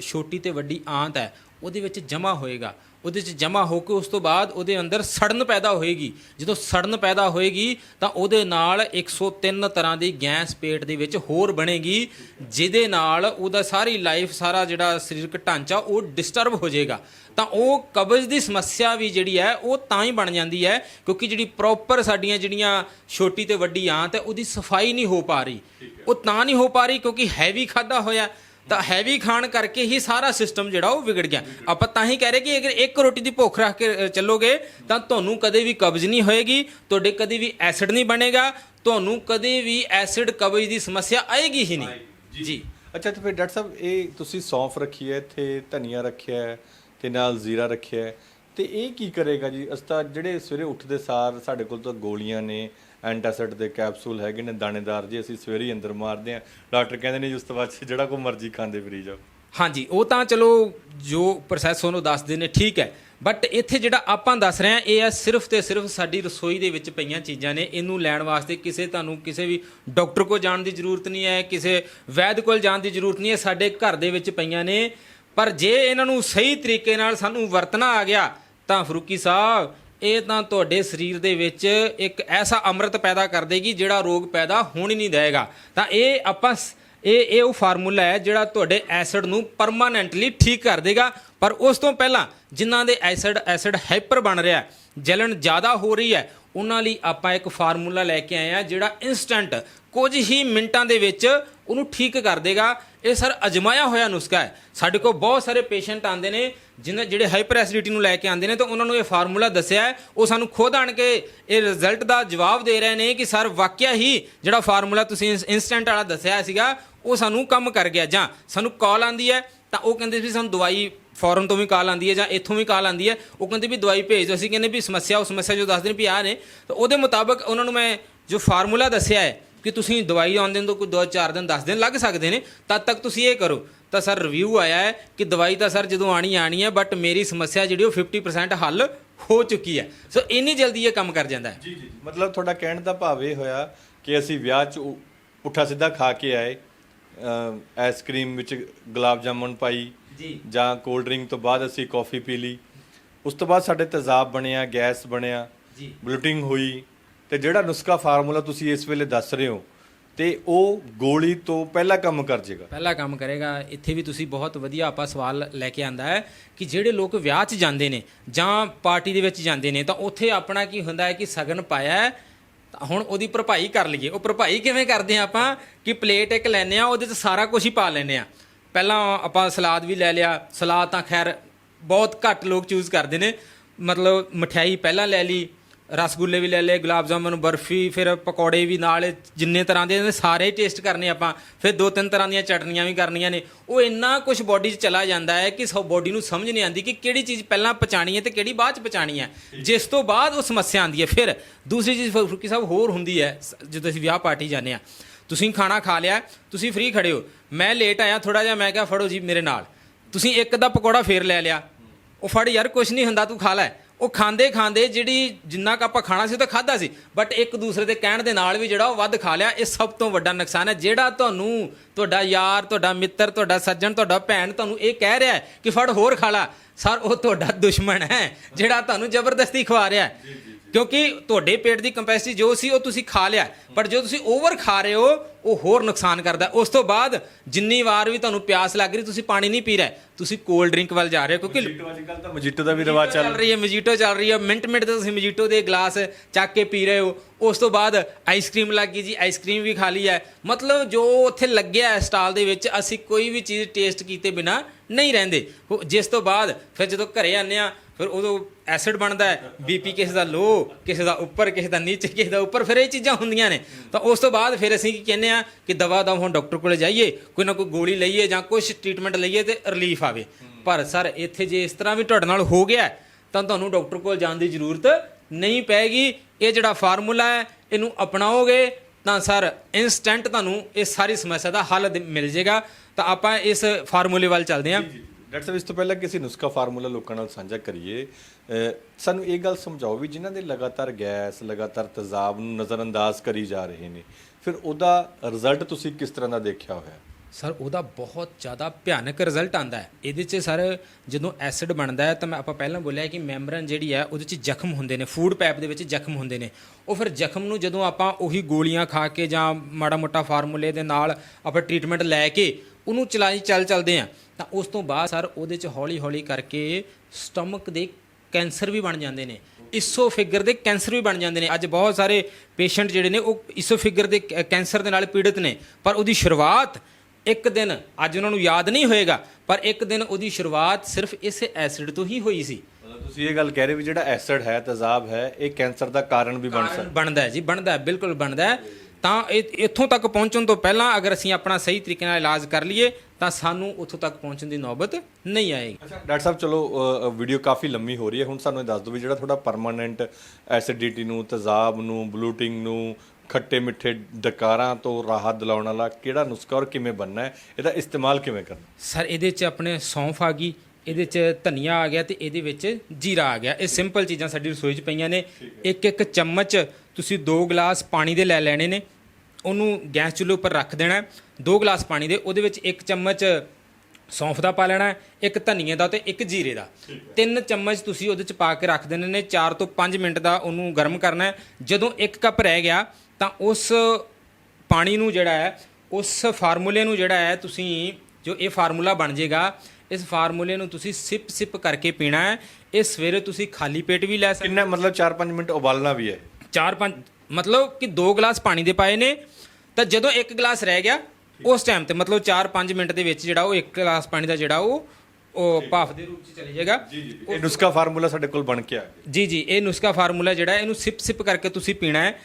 ਛੋਟੀ ਤੇ ਵੱਡੀ ਆਂਤ ਹੈ ਉਹਦੇ ਵਿੱਚ ਜਮਾ ਹੋਏਗਾ। ਉਹਦੇ 'ਚ ਜਮਾ ਹੋ ਕੇ ਉਸ ਤੋਂ ਬਾਅਦ ਉਹਦੇ ਅੰਦਰ ਸੜਨ ਪੈਦਾ ਹੋਏਗੀ। ਜਦੋਂ ਸੜਨ ਪੈਦਾ ਹੋਏਗੀ ਤਾਂ ਉਹਦੇ ਨਾਲ 103 ਤਰ੍ਹਾਂ ਦੀ ਗੈਸ ਪੇਟ ਦੇ ਵਿੱਚ ਹੋਰ ਬਣੇਗੀ ਜਿਹਦੇ ਨਾਲ ਉਹਦਾ ਸਾਰੀ ਲਾਈਫ ਸਾਰਾ ਜਿਹੜਾ ਸਰੀਰਕ ਢਾਂਚਾ ਉਹ ਡਿਸਟਰਬ ਹੋ ਜਾਏਗਾ। ਤਾਂ ਉਹ ਕਬਜ਼ ਦੀ ਸਮੱਸਿਆ ਵੀ ਜਿਹੜੀ ਹੈ ਉਹ ਤਾਂ ਹੀ ਬਣ ਜਾਂਦੀ ਹੈ ਕਿਉਂਕਿ ਜਿਹੜੀ ਪ੍ਰੋਪਰ ਸਾਡੀਆਂ ਜਿਹੜੀਆਂ ਛੋਟੀ ਤੇ ਵੱਡੀ ਆਂਤ ਹੈ ਉਹਦੀ ਸਫ਼ਾਈ ਨਹੀਂ ਹੋ ਪਾ ਰਹੀ। ਉਹ ਤਾਂ ਨਹੀਂ ਹੋ ਪਾ ਰਹੀ ਕਿਉਂਕਿ ਹੈਵੀ ਖਾਦਾ ਹੋਇਆ। ਤਾਂ ਹੈਵੀ ਖਾਣ ਕਰਕੇ ਹੀ ਸਾਰਾ ਸਿਸਟਮ ਜਿਹੜਾ ਉਹ ਵਿਗੜ ਗਿਆ। ਆਪਾਂ ਤਾਂ ਹੀ ਕਹਿ ਰਹੇ ਕਿ ਅਗਰ ਇੱਕ ਰੋਟੀ ਦੀ ਭੁੱਖ ਰੱਖ ਕੇ ਚੱਲੋਗੇ ਤਾਂ ਤੁਹਾਨੂੰ ਕਦੇ ਵੀ ਕਬਜ਼ ਨਹੀਂ ਹੋਏਗੀ ਤੁਹਾਡੇ ਕਦੇ ਵੀ ਐਸਿਡ ਨਹੀਂ ਬਣੇਗਾ ਤੁਹਾਨੂੰ ਕਦੇ ਵੀ ਐਸਿਡ ਕਬਜ਼ ਦੀ ਸਮੱਸਿਆ ਆਏਗੀ ਹੀ ਨਹੀਂ। ਜੀ। ਅੱਛਾ ਤੇ ਫਿਰ ਡਾਕਟਰ ਸਾਹਿਬ ਇਹ ਤੁਸੀਂ ਸੌਂਫ ਰੱਖੀ ਹੈ ਇੱਥੇ ਧਨੀਆ ਰੱਖਿਆ ਹੈ ਤੇ ਨਾਲ ਜ਼ੀਰਾ ਰੱਖਿਆ ਹੈ। ਤੇ ਇਹ ਕੀ ਕਰੇਗਾ ਜੀ? ਅਸਤਾ ਜਿਹੜੇ ਸਵੇਰੇ ਉੱਠਦੇ ਸਾਰ ਸਾਡੇ ਕੋਲ ਤਾਂ ਗੋਲੀਆਂ ਨੇ ਐਂਟਾਸਿਡ ਦੇ ਕੈਪਸੂਲ ਹੈਗੇ ਨੇ ਦਾਣੇਦਾਰ ਜੀ, ਅਸੀਂ ਸਵੇਰੇ ਹੀ ਅੰਦਰ ਮਾਰਦੇ ਆ ਡਾਕਟਰ ਕਹਿੰਦੇ ਨੇ ਜੀ, ਉਸ ਤੋਂ ਬਾਅਦ ਜਿਹੜਾ ਕੋ ਮਰਜ਼ੀ ਖਾਂਦੇ ਫਰੀ ਜਾਓ। ਹਾਂਜੀ, ਉਹ ਤਾਂ ਚਲੋ ਜੋ ਪ੍ਰੋਸੈਸ ਉਹਨੂੰ ਦੱਸਦੇ ਨੇ, ਠੀਕ ਹੈ। ਬਟ ਇੱਥੇ ਜਿਹੜਾ ਆਪਾਂ ਦੱਸ ਰਹੇ ਹਾਂ, ਇਹ ਹੈ ਸਿਰਫ ਤੇ ਸਿਰਫ ਸਾਡੀ ਰਸੋਈ ਦੇ ਵਿੱਚ ਪਈਆਂ ਚੀਜ਼ਾਂ ਨੇ। ਇਹਨੂੰ ਲੈਣ ਵਾਸਤੇ ਕਿਸੇ ਤੁਹਾਨੂੰ ਕਿਸੇ ਵੀ ਡਾਕਟਰ ਕੋਲ ਜਾਣ ਦੀ ਜ਼ਰੂਰਤ ਨਹੀਂ ਹੈ, ਕਿਸੇ ਵੈਦ ਕੋਲ ਜਾਣ ਦੀ ਜ਼ਰੂਰਤ ਨਹੀਂ ਹੈ, ਸਾਡੇ ਘਰ ਦੇ ਵਿੱਚ ਪਈਆਂ ਨੇ। ਪਰ ਜੇ ਇਹਨਾਂ ਨੂੰ ਸਹੀ ਤਰੀਕੇ ਨਾਲ ਸਾਨੂੰ ਵਰਤਣਾ ਆ ਗਿਆ, ਤਾਂ ਫਰੂਕੀ ਸਾਹਿਬ ਇਹ ਤਾਂ ਤੁਹਾਡੇ ਸਰੀਰ ਦੇ ਵਿੱਚ ਇੱਕ ਐਸਾ ਅੰਮ੍ਰਿਤ ਪੈਦਾ ਕਰ ਦੇਗੀ ਜਿਹੜਾ ਰੋਗ ਪੈਦਾ ਹੋਣ ਹੀ ਨਹੀਂ ਦੇਵੇਗਾ। ਤਾਂ ਇਹ ਆਪਾਂ ਇਹ ਇਹ ਉਹ ਫਾਰਮੂਲਾ ਹੈ ਜਿਹੜਾ ਤੁਹਾਡੇ ਐਸਿਡ ਨੂੰ ਪਰਮਾਨੈਂਟਲੀ ਠੀਕ ਕਰ ਦੇਗਾ। ਪਰ ਉਸ ਤੋਂ ਪਹਿਲਾਂ ਜਿਨ੍ਹਾਂ ਦੇ ਐਸਿਡ ਐਸਿਡ ਹਾਈਪਰ ਬਣ ਰਿਹਾ ਜਲਣ ਜ਼ਿਆਦਾ ਹੋ ਰਹੀ ਹੈ, ਉਹਨਾਂ ਲਈ ਆਪਾਂ ਇੱਕ ਫਾਰਮੂਲਾ ਲੈ ਕੇ ਆਏ ਆ ਜਿਹੜਾ ਇਨਸਟੈਂਟ ਕੁਝ ਹੀ ਮਿੰਟਾਂ ਦੇ ਵਿੱਚ ਉਹਨੂੰ ਠੀਕ ਕਰ ਦੇਗਾ। ਇਹ ਸਰ ਅਜਮਾਇਆ ਹੋਇਆ ਨੁਸਖਾ ਹੈ। ਸਾਡੇ ਕੋਲ ਬਹੁਤ ਸਾਰੇ ਪੇਸ਼ੈਂਟ ਆਉਂਦੇ ਨੇ, ਜਿਨ੍ਹਾਂ ਜਿਹੜੇ ਹਾਈਪਰ ਐਸਿਡਿਟੀ ਨੂੰ ਲੈ ਕੇ ਆਉਂਦੇ ਨੇ, ਤਾਂ ਉਹਨਾਂ ਨੂੰ ਇਹ ਫਾਰਮੂਲਾ ਦੱਸਿਆ ਹੈ। ਉਹ ਸਾਨੂੰ ਖੁਦ ਆਣ ਕੇ ਇਹ ਰਿਜ਼ਲਟ ਦਾ ਜਵਾਬ ਦੇ ਰਹੇ ਨੇ ਕਿ ਸਰ ਵਾਕਿਆ ਹੀ ਜਿਹੜਾ ਫਾਰਮੂਲਾ ਤੁਸੀਂ ਇਨਸਟੈਂਟ ਵਾਲਾ ਦੱਸਿਆ ਸੀਗਾ, ਉਹ ਸਾਨੂੰ ਕੰਮ ਕਰ ਗਿਆ। ਜਾਂ ਸਾਨੂੰ ਕਾਲ ਆਂਦੀ ਹੈ, ਤਾਂ ਉਹ ਕਹਿੰਦੇ ਵੀ ਸਾਨੂੰ ਦਵਾਈ ਫੋਰਨ ਤੋਂ ਵੀ ਕਾਲ ਆਂਦੀ ਹੈ ਜਾਂ ਇੱਥੋਂ ਵੀ ਕਾਲ ਆਂਦੀ ਹੈ। ਉਹ ਕਹਿੰਦੇ ਵੀ ਦਵਾਈ ਭੇਜ ਦਿਓ। ਅਸੀਂ ਕਹਿੰਦੇ ਵੀ ਸਮੱਸਿਆ, ਉਹ ਸਮੱਸਿਆ ਜੋ ਦੱਸਦੇ ਨੇ ਵੀ ਆਹ ਨੇ। ਤਾਂ ਉਹਦੇ ਮੁਤਾਬਕ ਉਹਨਾਂ ਨੂੰ ਮੈਂ ਜੋ ਫਾਰਮੂਲਾ ਦੱਸਿਆ ਹੈ ਕਿ ਤੁਸੀਂ ਦਵਾਈ ਆਉਂਦੇ ਨੂੰ ਕੋਈ 2-4 ਦਿਨ 10 ਦਿਨ ਲੱਗ ਸਕਦੇ ਨੇ ਤਦ ਤੱਕ ਤੁਸੀਂ ਇਹ ਕਰੋ। ਤਾਂ ਸਰ ਰਿਵਿਊ ਆਇਆ ਹੈ ਕਿ ਦਵਾਈ ਤਾਂ ਸਰ ਜਦੋਂ ਆਣੀ ਆਣੀ ਹੈ ਬਟ ਮੇਰੀ ਸਮੱਸਿਆ ਜਿਹੜੀ ਉਹ 50% ਹੱਲ ਹੋ ਚੁੱਕੀ ਹੈ। ਸੋ ਇੰਨੀ ਜਲਦੀ ਇਹ ਕੰਮ ਕਰ ਜਾਂਦਾ ਹੈ। ਜੀ ਜੀ ਮਤਲਬ ਤੁਹਾਡਾ ਕਹਿਣ ਦਾ ਭਾਵ ਇਹ ਹੋਇਆ ਕਿ ਅਸੀਂ ਵਿਆਹ 'ਚ ਪੁੱਠਾ ਸਿੱਧਾ ਖਾ ਕੇ ਆਏ ਆਈਸਕ੍ਰੀਮ ਵਿੱਚ ਗੁਲਾਬ ਜਾਮੁਨ ਪਾਈ ਜੀ। ਜਾਂ ਕੋਲਡ ਡਰਿੰਕ ਤੋਂ ਬਾਅਦ ਅਸੀਂ ਕਾਫੀ ਪੀ ਲਈ। ਉਸ ਤੋਂ ਬਾਅਦ ਸਾਡੇ ਤੇਜ਼ਾਬ ਬਣਿਆ ਗੈਸ ਬਣਿਆ ਜੀ। ਬਲੂਟਿੰਗ ਹੋਈ ਤੇ ਜਿਹੜਾ ਨੁਸਖਾ ਫਾਰਮੂਲਾ ਤੁਸੀਂ ਇਸ ਵੇਲੇ ਦੱਸ ਰਹੇ ਹੋ, ਤੇ ਉਹ ਗੋਲੀ ਤੋਂ ਪਹਿਲਾਂ ਕੰਮ ਕਰ ਜੇਗਾ। ਪਹਿਲਾ ਕੰਮ ਕਰੇਗਾ, ਇੱਥੇ ਵੀ ਤੁਸੀਂ ਬਹੁਤ ਵਧੀਆ ਆਪਾਂ ਸਵਾਲ ਲੈ ਕੇ ਆਂਦਾ ਹੈ ਕਿ ਜਿਹੜੇ ਲੋਕ ਵਿਆਹ 'ਚ ਜਾਂਦੇ ਨੇ ਜਾਂ ਪਾਰਟੀ ਦੇ ਵਿੱਚ ਜਾਂਦੇ ਨੇ, ਤਾਂ ਉੱਥੇ ਆਪਣਾ ਕੀ ਹੁੰਦਾ ਹੈ ਕਿ ਸਗਨ ਪਾਇਆ ਹੈ, ਤਾਂ ਹੁਣ ਉਹਦੀ ਭਰਪਾਈ ਕਰ ਲਈਏ। ਉਹ ਭਰਪਾਈ ਕਿਵੇਂ ਕਰਦੇ ਆ ਆਪਾਂ? ਕਿ ਪਲੇਟ ਇੱਕ ਲੈਨੇ ਆ ਉਹਦੇ 'ਚ ਸਾਰਾ ਕੁਝ ਹੀ ਪਾ ਲੈਨੇ ਆ ਪਹਿਲਾਂ ਆਪਾਂ ਸਲਾਦ ਵੀ ਲੈ ਲਿਆ, ਸਲਾਦ ਤਾਂ ਖੈਰ ਬਹੁਤ ਘੱਟ ਲੋਕ ਚੂਜ਼ ਕਰਦੇ ਨੇ, ਮਤਲਬ ਮਠਿਆਈ ਪਹਿਲਾਂ ਲੈ ਲਈ ਰਸਗੁੱਲੇ ਵੀ ਲੈ ਲਏ, ਗੁਲਾਬ ਜਾਮੁਨ, ਬਰਫੀ, ਫਿਰ ਪਕੌੜੇ ਵੀ ਨਾਲ ਜਿੰਨੇ ਤਰ੍ਹਾਂ ਦੇ ਨੇ, ਸਾਰੇ ਟੇਸਟ ਕਰਨੇ ਆਪਾਂ। ਫਿਰ ਦੋ ਤਿੰਨ ਤਰ੍ਹਾਂ ਦੀਆਂ ਚਟਨੀਆਂ ਵੀ ਕਰਨੀਆਂ ਨੇ। ਉਹ ਇੰਨਾ ਕੁਝ ਬੋਡੀ 'ਚ ਚਲਾ ਜਾਂਦਾ ਹੈ ਕਿ ਸਭ ਬੋਡੀ ਨੂੰ ਸਮਝ ਨਹੀਂ ਆਉਂਦੀ ਕਿ ਕਿਹੜੀ ਚੀਜ਼ ਪਹਿਲਾਂ ਪਚਾਣੀ ਹੈ ਤੇ ਕਿਹੜੀ ਬਾਅਦ 'ਚ ਪਚਾਣੀ ਹੈ। ਜਿਸ ਤੋਂ ਬਾਅਦ ਉਹ ਸਮੱਸਿਆ ਆਉਂਦੀ ਹੈ। ਫਿਰ ਦੂਸਰੀ ਚੀਜ਼ ਫ- ਫਰੂਕੀ ਸਾਹਿਬ ਹੋਰ ਹੁੰਦੀ ਹੈ, ਸ- ਜਦੋਂ ਅਸੀਂ ਵਿਆਹ ਪਾਰਟੀ ਜਾਂਦੇ ਆ ਤੁਸੀਂ ਖਾਣਾ ਖਾ ਲਿਆ, ਤੁਸੀਂ ਫ੍ਰੀ ਖੜੇ ਹੋ। ਮੈਂ ਲੇਟ ਆਇਆ ਥੋੜਾ ਜਿਹਾ, ਮੈਂ ਕਿਹਾ ਫੜੋ ਜੀ ਮੇਰੇ ਨਾਲ। ਤੁਸੀਂ ਇੱਕ ਦਾ ਪਕੌੜਾ ਫੇਰ ਲੈ ਲਿਆ। ਉਹ ਫੜ, ਯਾਰ ਕੁਝ ਨਹੀਂ ਹੁੰਦਾ, ਤੂੰ ਖਾ ਲੈ। ਉਹ ਖਾਂਦੇ ਖਾਂਦੇ ਜਿਹੜੀ ਜਿੰਨਾ ਕ ਆਪਾਂ ਖਾਣਾ ਸੀ ਉਹ ਤਾਂ ਖਾਦਾ ਸੀ ਬਟ ਇੱਕ ਦੂਸਰੇ ਦੇ ਕਹਿਣ ਦੇ ਨਾਲ ਵੀ ਜਿਹੜਾ ਉਹ ਵੱਧ ਖਾ ਲਿਆ, ਇਹ ਸਭ ਤੋਂ ਵੱਡਾ ਨੁਕਸਾਨ ਹੈ। ਜਿਹੜਾ ਤੁਹਾਨੂੰ ਤੁਹਾਡਾ ਯਾਰ, ਤੁਹਾਡਾ ਮਿੱਤਰ, ਤੁਹਾਡਾ ਸੱਜਣ, ਤੁਹਾਡਾ ਭੈਣ ਤੁਹਾਨੂੰ ਇਹ ਕਹਿ ਰਿਹਾ ਕਿ ਫੜ ਹੋਰ ਖਾ ਲਾ, ਸਰ, ਉਹ ਤੁਹਾਡਾ ਦੁਸ਼ਮਣ ਹੈ, ਜਿਹੜਾ ਤੁਹਾਨੂੰ ਜ਼ਬਰਦਸਤੀ ਖਵਾ ਰਿਹਾ ਹੈ। ਕਿਉਂਕਿ ਤੁਹਾਡੇ ਪੇਟ ਦੀ ਕੰਪੈਸਿਟੀ ਜੋ ਸੀ ਉਹ ਤੁਸੀਂ ਖਾ ਲਿਆ। ਪਰ ਜੋ ਤੁਸੀਂ ਓਵਰ ਖਾ ਰਹੇ ਹੋ ਉਹ ਹੋਰ ਨੁਕਸਾਨ ਕਰਦਾ। ਉਸ ਤੋਂ ਬਾਅਦ ਜਿੰਨੀ ਵਾਰ ਵੀ ਤੁਹਾਨੂੰ ਪਿਆਸ ਲੱਗ ਰਹੀ ਤੁਸੀਂ ਪਾਣੀ ਨਹੀਂ ਪੀ ਰਹੇ। ਤੁਸੀਂ ਕੋਲਡ ਡਰਿੰਕ ਵੱਲ ਜਾ ਰਹੇ ਹੋ ਕਿਉਂਕਿ ਮਜੀਟੋ ਅੱਜ ਕੱਲ ਤਾਂ ਮਜੀਟੋ ਦਾ ਵੀ ਰਿਵਾਜ ਚੱਲ ਚੱਲ ਰਹੀ ਹੈ ਮਜੀਟੋ ਚੱਲ ਰਹੀ ਹੈ। ਮਿੰਟ ਮਿੰਟ ਤੇ ਤੁਸੀਂ ਮਜੀਟੋ ਦੇ ਗਲਾਸ ਚੱਕ ਕੇ ਪੀ ਰਹੇ ਹੋ। ਉਸ ਤੋਂ ਬਾਅਦ ਆਈਸਕ੍ਰੀਮ ਲੱਗ ਗਈ ਜੀ ਆਈਸਕ੍ਰੀਮ ਵੀ ਖਾ ਲਈ ਹੈ। ਮਤਲਬ ਜੋ ਉੱਥੇ ਲੱਗਿਆ ਹੈ ਸਟਾਲ ਦੇ ਵਿੱਚ ਅਸੀਂ ਕੋਈ ਵੀ ਚੀਜ਼ ਟੇਸਟ ਕੀਤੇ ਬਿਨਾ ਨਹੀਂ ਰਹਿੰਦੇ। ਜਿਸ ਤੋਂ ਬਾਅਦ ਫਿਰ ਜਦੋਂ ਘਰੇ ਆਉਂਦੇ ਆ ਫਿਰ ਉਦੋਂ ਐਸਿਡ ਬਣਦਾ ਹੈ ਬੀਪੀ ਕਿਸੇ ਦਾ ਲੋ ਕਿਸੇ ਦਾ ਉੱਪਰ, ਕਿਸੇ ਦਾ ਨੀਚੇ, ਕਿਸੇ ਦਾ ਉੱਪਰ, ਫਿਰ ਇਹ ਚੀਜ਼ਾਂ ਹੁੰਦੀਆਂ ਨੇ। ਤਾਂ ਉਸ ਤੋਂ ਬਾਅਦ ਫਿਰ ਅਸੀਂ ਕੀ ਕਹਿੰਦੇ ਆ ਕਿ ਦਵਾ ਦਵਾ ਹੁਣ ਡਾਕਟਰ ਕੋਲੇ ਜਾਈਏ, ਕੋਈ ਨਾ ਕੋਈ ਗੋਲੀ ਲਈਏ ਜਾਂ ਕੁਝ ਟ੍ਰੀਟਮੈਂਟ ਲਈਏ ਤੇ ਰਿਲੀਫ ਆਵੇ। ਪਰ ਸਰ, ਇੱਥੇ ਜੇ ਇਸ ਤਰ੍ਹਾਂ ਵੀ ਤੁਹਾਡੇ ਨਾਲ ਹੋ ਗਿਆ ਤਾਂ ਤੁਹਾਨੂੰ ਡਾਕਟਰ ਕੋਲ ਜਾਣ ਦੀ ਜ਼ਰੂਰਤ ਨਹੀਂ ਪੈਗੀ। ਇਹ ਜਿਹੜਾ ਫਾਰਮੂਲਾ ਹੈ, ਇਹਨੂੰ ਅਪਣਾਓਗੇ ਤਾਂ ਸਰ ਇਨਸਟੈਂਟ ਤੁਹਾਨੂੰ ਇਹ ਸਾਰੀ ਸਮੱਸਿਆ ਦਾ ਹੱਲ ਮਿਲ ਜਾਏਗਾ ਤਾਂ ਆਪਾਂ ਇਸ ਫਾਰਮੂਲੇ ਵੱਲ ਚੱਲਦੇ ਹਾਂ। ਡਾਕਟਰ ਸਾਹਿਬ, ਇਸ ਤੋਂ ਪਹਿਲਾਂ ਕਿਸੇ ਨੁਸਖਾ ਫਾਰਮੂਲਾ ਲੋਕਾਂ ਨਾਲ ਸਾਂਝਾ ਕਰੀਏ ਸਾਨੂੰ ਇਹ ਗੱਲ ਸਮਝਾਓ ਵੀ ਜਿਨ੍ਹਾਂ ਦੇ ਲਗਾਤਾਰ ਗੈਸ, ਲਗਾਤਾਰ ਤੇਜ਼ਾਬ ਨੂੰ ਨਜ਼ਰਅੰਦਾਜ਼ ਕਰੀ ਜਾ ਰਹੇ ਨੇ, ਫਿਰ ਉਹਦਾ ਰਿਜ਼ਲਟ ਤੁਸੀਂ ਕਿਸ ਤਰ੍ਹਾਂ ਦਾ ਦੇਖਿਆ ਹੋਇਆ? ਸਰ, ਉਹਦਾ ਬਹੁਤ ਜ਼ਿਆਦਾ ਭਿਆਨਕ ਰਿਜ਼ਲਟ ਆਂਦਾ ਹੈ। ਇਹਦੇ 'ਚ ਸਰ, ਜਦੋਂ ਐਸਿਡ ਬਣਦਾ ਹੈ ਤਾਂ ਮੈਂ, ਆਪਾਂ ਪਹਿਲਾਂ ਬੋਲਿਆ ਕਿ ਮੈਂਬਰਨ ਜਿਹੜੀ ਹੈ, ਉਹਦੇ 'ਚ ਜ਼ਖਮ ਹੁੰਦੇ ਨੇ, ਫੂਡ ਪੈਪ ਦੇ ਵਿੱਚ ਜ਼ਖਮ ਹੁੰਦੇ ਨੇ। ਉਹ ਫਿਰ ਜ਼ਖਮ ਨੂੰ ਜਦੋਂ ਆਪਾਂ ਉਹੀ ਗੋਲੀਆਂ ਖਾ ਕੇ ਜਾਂ ਮਾੜਾ ਮੋਟਾ ਫਾਰਮੂਲੇ ਦੇ ਨਾਲ ਆਪਾਂ ਟ੍ਰੀਟਮੈਂਟ ਲੈ ਕੇ ਉਹਨੂੰ ਚਲਾਈ ਚੱਲ ਚੱਲਦੇ ਆ। ਤਾਂ ਉਸ ਤੋਂ ਬਾਅਦ ਸਰ ਉਹਦੇ 'ਚ ਹੌਲੀ ਹੌਲੀ ਕਰਕੇ ਸਟਮਕ ਦੇ ਕੈਂਸਰ ਵੀ ਬਣ ਜਾਂਦੇ ਨੇ। ਇਸੋਫਿਗਰ ਦੇ ਕੈਂਸਰ ਵੀ ਬਣ ਜਾਂਦੇ ਨੇ। ਅੱਜ ਬਹੁਤ ਸਾਰੇ ਪੇਸ਼ੈਂਟ ਜਿਹੜੇ ਨੇ ਉਹ ਇਸੋਫਿਗਰ ਦੇ ਕੈ- ਕੈਂਸਰ ਦੇ ਨਾਲ ਪੀੜਤ ਨੇ। ਪਰ ਉਹਦੀ ਸ਼ੁਰੂਆਤ ਇੱਕ ਦਿਨ ਅੱਜ ਉਹਨਾਂ ਨੂੰ ਯਾਦ ਨਹੀਂ ਹੋਏਗਾ ਪਰ ਇੱਕ ਦਿਨ ਉਹਦੀ ਸ਼ੁਰੂਆਤ ਸਿਰਫ ਇਸੇ ਐਸਿਡ ਤੋਂ ਹੀ ਹੋਈ ਸੀ। ਤੁਸੀਂ ਇਹ ਗੱਲ ਕਹਿ ਰਹੇ ਵੀ ਜਿਹੜਾ ਐਸਿਡ ਹੈ ਤੇਜ਼ਾਬ ਹੈ ਇਹ ਕੈਂਸਰ ਦਾ ਕਾਰਨ ਵੀ ਬਣ ਸਕਦਾ। ਬਣਦਾ ਹੈ ਜੀ ਬਣਦਾ ਹੈ ਬਿਲਕੁਲ ਬਣਦਾ ਹੈ। ਤਾਂ ਇੱਥੋਂ ਤੱਕ ਪਹੁੰਚਣ ਤੋਂ ਪਹਿਲਾਂ ਅਗਰ ਅਸੀਂ ਆਪਣਾ ਸਹੀ ਤਰੀਕੇ ਨਾਲ ਇਲਾਜ ਕਰ ਲਈਏ ਤਾਂ ਸਾਨੂੰ ਉੱਥੋਂ ਤੱਕ ਪਹੁੰਚਣ ਦੀ ਨੌਬਤ ਨਹੀਂ ਆਏਗੀ। ਡਾਕਟਰ ਸਾਹਿਬ ਚਲੋ ਵੀਡੀਓ ਕਾਫੀ ਲੰਮੀ ਹੋ ਰਹੀ ਹੈ। ਹੁਣ ਸਾਨੂੰ ਇਹ ਦੱਸ ਦਿਓ ਵੀ ਜਿਹੜਾ ਤੁਹਾਡਾ ਪਰਮਾਨੈਂਟ ਐਸਿਡਿਟੀ ਨੂੰ ਤੇਜ਼ਾਬ ਨੂੰ ਬਲੂਟਿੰਗ ਨੂੰ ਖੱਟੇ ਮਿੱਠੇ ਡਕਾਰਾਂ ਤੋਂ ਰਾਹਤ ਦਿਲਾਉਣ ਵਾਲਾ ਕਿਹੜਾ ਨੁਸਖਾ ਔਰ ਕਿਵੇਂ ਬਣਨਾ ਹੈ ਇਹਦਾ ਇਸਤੇਮਾਲ ਕਿਵੇਂ ਕਰਨਾ? ਸਰ ਇਹਦੇ 'ਚ ਆਪਣੇ ਸੌਂਫ ਆ ਗਈ ਇਹਦੇ 'ਚ ਧਨੀਆ ਆ ਗਿਆ ਤੇ ਇਹਦੇ ਵਿੱਚ ਜੀਰਾ ਆ ਗਿਆ। ਇਹ ਸਿੰਪਲ ਚੀਜ਼ਾਂ ਸਾਡੀ ਰਸੋਈ 'ਚ ਪਈਆਂ ਨੇ। ਇੱਕ ਇੱਕ ਚਮਚ ਤੁਸੀਂ 2 ਗਲਾਸ ਪਾਣੀ ਦੇ ਲੈ ਲੈਣੇ ਨੇ। ਉਹਨੂੰ ਗੈਸ ਚੁੱਲ੍ਹੇ ਉੱਪਰ ਰੱਖ ਦੇਣਾ। ਦੋ ਗਲਾਸ ਪਾਣੀ ਦੇ ਉਹਦੇ ਵਿੱਚ ਇੱਕ ਚਮਚ ਸੌਂਫ ਦਾ ਪਾ ਲੈਣਾ ਇੱਕ ਧਨੀਏ ਦਾ ਤੇ ਇੱਕ ਜੀਰੇ ਦਾ। ਤਿੰਨ ਚਮਚ ਤੁਸੀਂ ਉਹਦੇ 'ਚ ਪਾ ਕੇ ਰੱਖ ਦੇਣੇ ਨੇ 4 ਤੋਂ 5 ਮਿੰਟ ਦਾ ਉਹਨੂੰ ਗਰਮ ਕਰਨਾ ਜਦੋਂ ਇੱਕ ਕੱਪ ਰਹਿ ਗਿਆ ਤਾਂ ਉਸ ਪਾਣੀ ਨੂੰ ਜਿਹੜਾ ਹੈ ਉਸ ਫਾਰਮੂਲੇ ਨੂੰ ਜਿਹੜਾ ਹੈ ਤੁਸੀਂ ਜੋ ਇਹ ਫਾਰਮੂਲਾ ਬਣ ਜਾਏਗਾ ਇਸ ਫਾਰਮੂਲੇ ਨੂੰ ਤੁਸੀਂ ਸਿਪ ਸਿਪ ਕਰਕੇ ਪੀਣਾ ਹੈ। ਇਹ ਸਵੇਰੇ ਤੁਸੀਂ ਖਾਲੀ ਪੇਟ ਵੀ ਲੈ ਸਕਦੇ ਕਿੰਨਾ ਮਤਲਬ 4-5 ਮਿੰਟ ਉਬਾਲਣਾ ਵੀ ਹੈ? ਚਾਰ ਪੰਜ ਮਤਲਬ ਕਿ 2 ਗਲਾਸ ਪਾਣੀ ਦੇ ਪਾਏ ਨੇ ਤਾਂ ਜਦੋਂ ਇੱਕ ਗਲਾਸ ਰਹਿ ਗਿਆ ਉਸ ਟਾਈਮ ਤੇ ਮਤਲਬ 4-5 ਮਿੰਟ ਦੇ ਵਿੱਚ ਜਿਹੜਾ ਉਹ ਇੱਕ ਗਲਾਸ ਪਾਣੀ ਦਾ ਜਿਹੜਾ ਉਹ ਉਹ ਭਾਫ ਦੇ ਰੂਪ 'ਚ ਚਲੇ ਜਾਏਗਾ। ਇਹ ਨੁਸਖਾ ਫਾਰਮੂਲਾ ਸਾਡੇ ਕੋਲ ਬਣ ਕੇ ਆ ਗਿਆ। ਜੀ ਜੀ ਇਹ ਨੁਸਖਾ ਫਾਰਮੂਲਾ ਜਿਹੜਾ ਇਹਨੂੰ ਸਿਪ ਸਿਪ ਕਰਕੇ ਤੁਸੀਂ ਪੀਣਾ ਹੈ।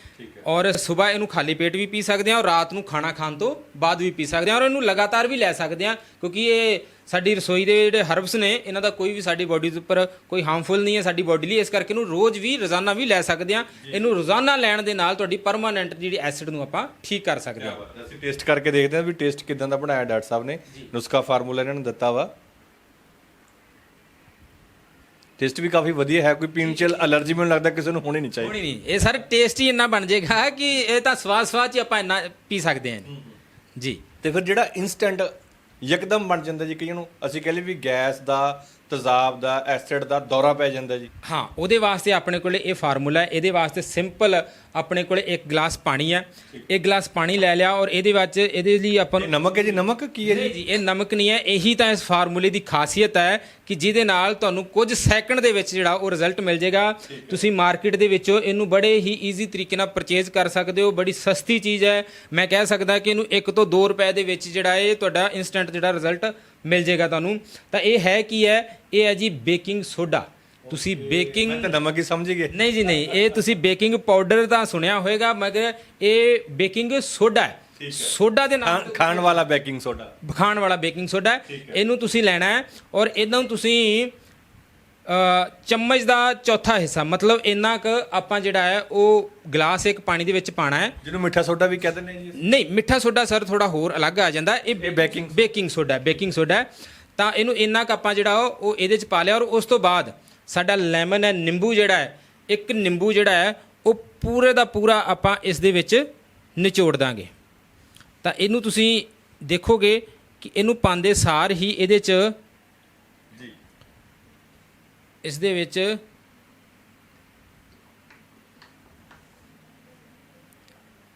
ਔਰ ਸਵੇਰ ਇਹਨੂੰ ਖਾਲੀ ਪੇਟ ਵੀ ਪੀ ਸਕਦੇ ਆ ਔਰ ਰਾਤ ਨੂੰ ਖਾਣਾ ਖਾਣ ਤੋਂ ਬਾਅਦ ਵੀ ਪੀ ਸਕਦੇ ਆ ਔਰ ਇਹਨੂੰ ਲਗਾਤਾਰ ਵੀ ਲੈ ਸਕਦੇ ਆ ਕਿਉਂਕਿ ਇਹ ਸਾਡੀ ਰਸੋਈ ਦੇ ਜਿਹੜੇ ਹਰਬਸ ਨੇ ਇਹਨਾਂ ਦਾ ਕੋਈ ਵੀ ਸਾਡੀ ਬਾਡੀ ਦੇ ਉੱਪਰ ਕੋਈ ਹਾਰਮਫੁਲ ਨਹੀਂ ਹੈ ਸਾਡੀ ਬਾਡੀ ਲਈ ਇਸ ਕਰਕੇ ਇਹਨੂੰ ਰੋਜ਼ ਵੀ ਰੋਜ਼ਾਨਾ ਵੀ ਲੈ ਸਕਦੇ ਆ ਇਹਨੂੰ ਰੋਜ਼ਾਨਾ ਲੈਣ ਦੇ ਨਾਲ ਤੁਹਾਡੀ ਪਰਮਾਨੈਂਟ ਜਿਹੜੀ ਐਸਿਡ ਨੂੰ ਆਪਾਂ ਠੀਕ ਕਰ ਸਕਦੇ ਆ ਅਸੀਂ ਟੇਸਟ ਕਰਕੇ ਦੇਖਦੇ ਹਾਂ ਵੀ ਟੇਸਟ ਕਿਦਾਂ ਦਾ ਬਣਾਇਆ ਡਾਕਟਰ ਸਾਹਿਬ ਨੇ। ਨੁਸਖਾ ਫਾਰਮੂਲਾ ਇਹਨਾਂ ਨੂੰ ਦਿੱਤਾ ਵਾ। ਟੇਸਟ ਵੀ ਕਾਫੀ ਵਧੀਆ ਹੈ ਕੋਈ ਪੀਣ ਚ ਅਲਰਜੀ ਮੈਨੂੰ ਲੱਗਦਾ ਕਿਸੇ ਨੂੰ ਹੋਣੀ ਨਹੀਂ ਚਾਹੀਦੀ। ਹੋਣੀ ਨਹੀਂ। ਇਹ ਸਰ ਟੇਸਟ ਹੀ ਇੰਨਾ ਬਣ ਜਾਏਗਾ ਕਿ ਇਹ ਤਾਂ ਸਵਾਦ ਸਵਾਦ ਚ ਹੀ ਆਪਾਂ ਇੰਨਾ ਪੀ ਸਕਦੇ ਹਾਂ। ਜੀ। ਤੇ ਫਿਰ ਜਿਹੜਾ ਇਨਸਟੈਂਟ ਯਕਦਮ ਬਣ ਜਾਂਦਾ ਜੀ ਕਈਆਂ ਨੂੰ। ਅਸੀਂ ਕਹਿੰਦੇ ਵੀ ਗੈਸ ਦਾ ਤੇਜ਼ਾਬ ਦਾ ਐਸਿਡ ਦਾ ਦੌਰਾ ਪੈ ਜਾਂਦਾ ਜੀ। ਹਾਂ ਉਹਦੇ ਵਾਸਤੇ ਆਪਣੇ ਕੋਲੇ ਇਹ ਫਾਰਮੂਲਾ ਹੈ। ਇਹਦੇ ਵਾਸਤੇ ਸਿੰਪਲ ਆਪਣੇ ਕੋਲੇ ਇੱਕ ਗਲਾਸ ਪਾਣੀ ਹੈ। ਇੱਕ ਗਲਾਸ ਪਾਣੀ ਲੈ ਲਿਆ ਔਰ ਇਹਦੇ ਵਿੱਚ ਇਹਦੇ ਲਈ ਆਪਾਂ ਨੂੰ ਨਮਕ ਹੈ ਜੀ ਨਮਕ ਕੀ ਹੈ ਜੀ? ਇਹ ਨਮਕ ਨਹੀਂ ਹੈ। ਇਹੀ ਤਾਂ ਇਸ ਫਾਰਮੂਲੇ ਦੀ ਖਾਸੀਅਤ ਹੈ ਕਿ ਜਿਹਦੇ ਨਾਲ ਤੁਹਾਨੂੰ ਕੁਝ ਸੈਕਿੰਡ ਦੇ ਵਿੱਚ ਜਿਹੜਾ ਉਹ ਰਿਜ਼ਲਟ ਮਿਲ ਜਾਏਗਾ। ਤੁਸੀਂ ਮਾਰਕੀਟ ਦੇ ਵਿੱਚੋਂ ਇਹਨੂੰ ਬੜੇ ਹੀ ਈਜ਼ੀ ਤਰੀਕੇ ਨਾਲ ਪਰਚੇਜ਼ ਕਰ ਸਕਦੇ ਹੋ। ਬੜੀ ਸਸਤੀ ਚੀਜ਼ ਹੈ। ਮੈਂ ਕਹਿ ਸਕਦਾ ਕਿ ਇਹਨੂੰ 1 ਤੋਂ 2 ਰੁਪਏ ਦੇ ਵਿੱਚ ਜਿਹੜਾ ਇਹ ਤੁਹਾਡਾ ਇਨਸਟੈਂਟ ਜਿਹੜਾ ਰਿਜ਼ਲਟ ਮਿਲ ਜਾਏਗਾ ਤੁਹਾਨੂੰ। ਤਾਂ ਇਹ ਹੈ ਕੀ ਹੈ? ਇਹ ਹੈ ਜੀ ਬੇਕਿੰਗ ਸੋਡਾ। ਤੁਸੀਂ ਬੇਕਿੰਗ ਮੈਂ ਤਾਂ ਨਮਕ ਹੀ ਸਮਝ ਗਏ ਨਹੀਂ ਜੀ ਨਹੀਂ। ਇਹ ਤੁਸੀਂ ਬੇਕਿੰਗ ਪਾਊਡਰ ਤਾਂ ਸੁਣਿਆ ਹੋਵੇਗਾ ਮਗਰ ਇਹ ਬੇਕਿੰਗ ਸੋਡਾ ਹੈ। ਸੋਡਾ ਦੇ ਨਾਲ ਖਾਣ- ਵਾਲਾ ਬੇਕਿੰਗ ਸੋਡਾ। ਖਾਣ ਵਾਲਾ ਬੇਕਿੰਗ ਸੋਡਾ ਇਹਨੂੰ ਤੁਸੀਂ ਲੈਣਾ ਹੈ ਔਰ ਇਹਨਾਂ ਨੂੰ ਤੁਸੀਂ ਚਮਚ ਦਾ ਚੌਥਾ ਹਿੱਸਾ ਮਤਲਬ ਇੰਨਾ ਕੁ ਆਪਾਂ ਜਿਹੜਾ ਹੈ ਉਹ ਗਲਾਸ ਇੱਕ ਪਾਣੀ ਦੇ ਵਿੱਚ ਪਾਣਾ ਹੈ। ਜਿਹਨੂੰ ਮਿੱਠਾ ਸੋਡਾ ਵੀ ਕਹਿੰਦੇ ਨੇ ਜੀ। ਨਹੀਂ ਮਿੱਠਾ ਸੋਡਾ ਸਰ ਥੋੜਾ ਹੋਰ ਅਲੱਗ ਆ ਜਾਂਦਾ। ਇਹ baking- baking soda baking soda. ਤਾਂ ਇਹਨੂੰ ਇੰਨਾ ਕੁ ਆਪਾਂ ਜਿਹੜਾ ਉਹ ਇਹਦੇ ਚ ਪਾ ਲਿਆ ਔਰ ਉਸ ਤੋਂ ਬਾਅਦ ਸਾਡਾ ਲੈਮਨ ਹੈ ਨਿੰਬੂ ਜਿਹੜਾ ਹੈ ਇੱਕ ਨਿੰਬੂ ਜਿਹੜਾ ਹੈ ਉਹ ਪੂਰੇ ਦਾ ਪੂਰਾ ਆਪਾਂ ਇਸ ਦੇ ਵਿੱਚ ਨਿਚੋੜ ਦਾਂਗੇ। ਤਾਂ ਇਹਨੂੰ ਤੁਸੀਂ ਦੇਖੋਗੇ ਕਿ ਇਹਨੂੰ ਪਾਉਂਦੇ ਸਾਰ ਹੀ ਇਹਦੇ ਚ ਇਸ ਦੇ ਵਿੱਚ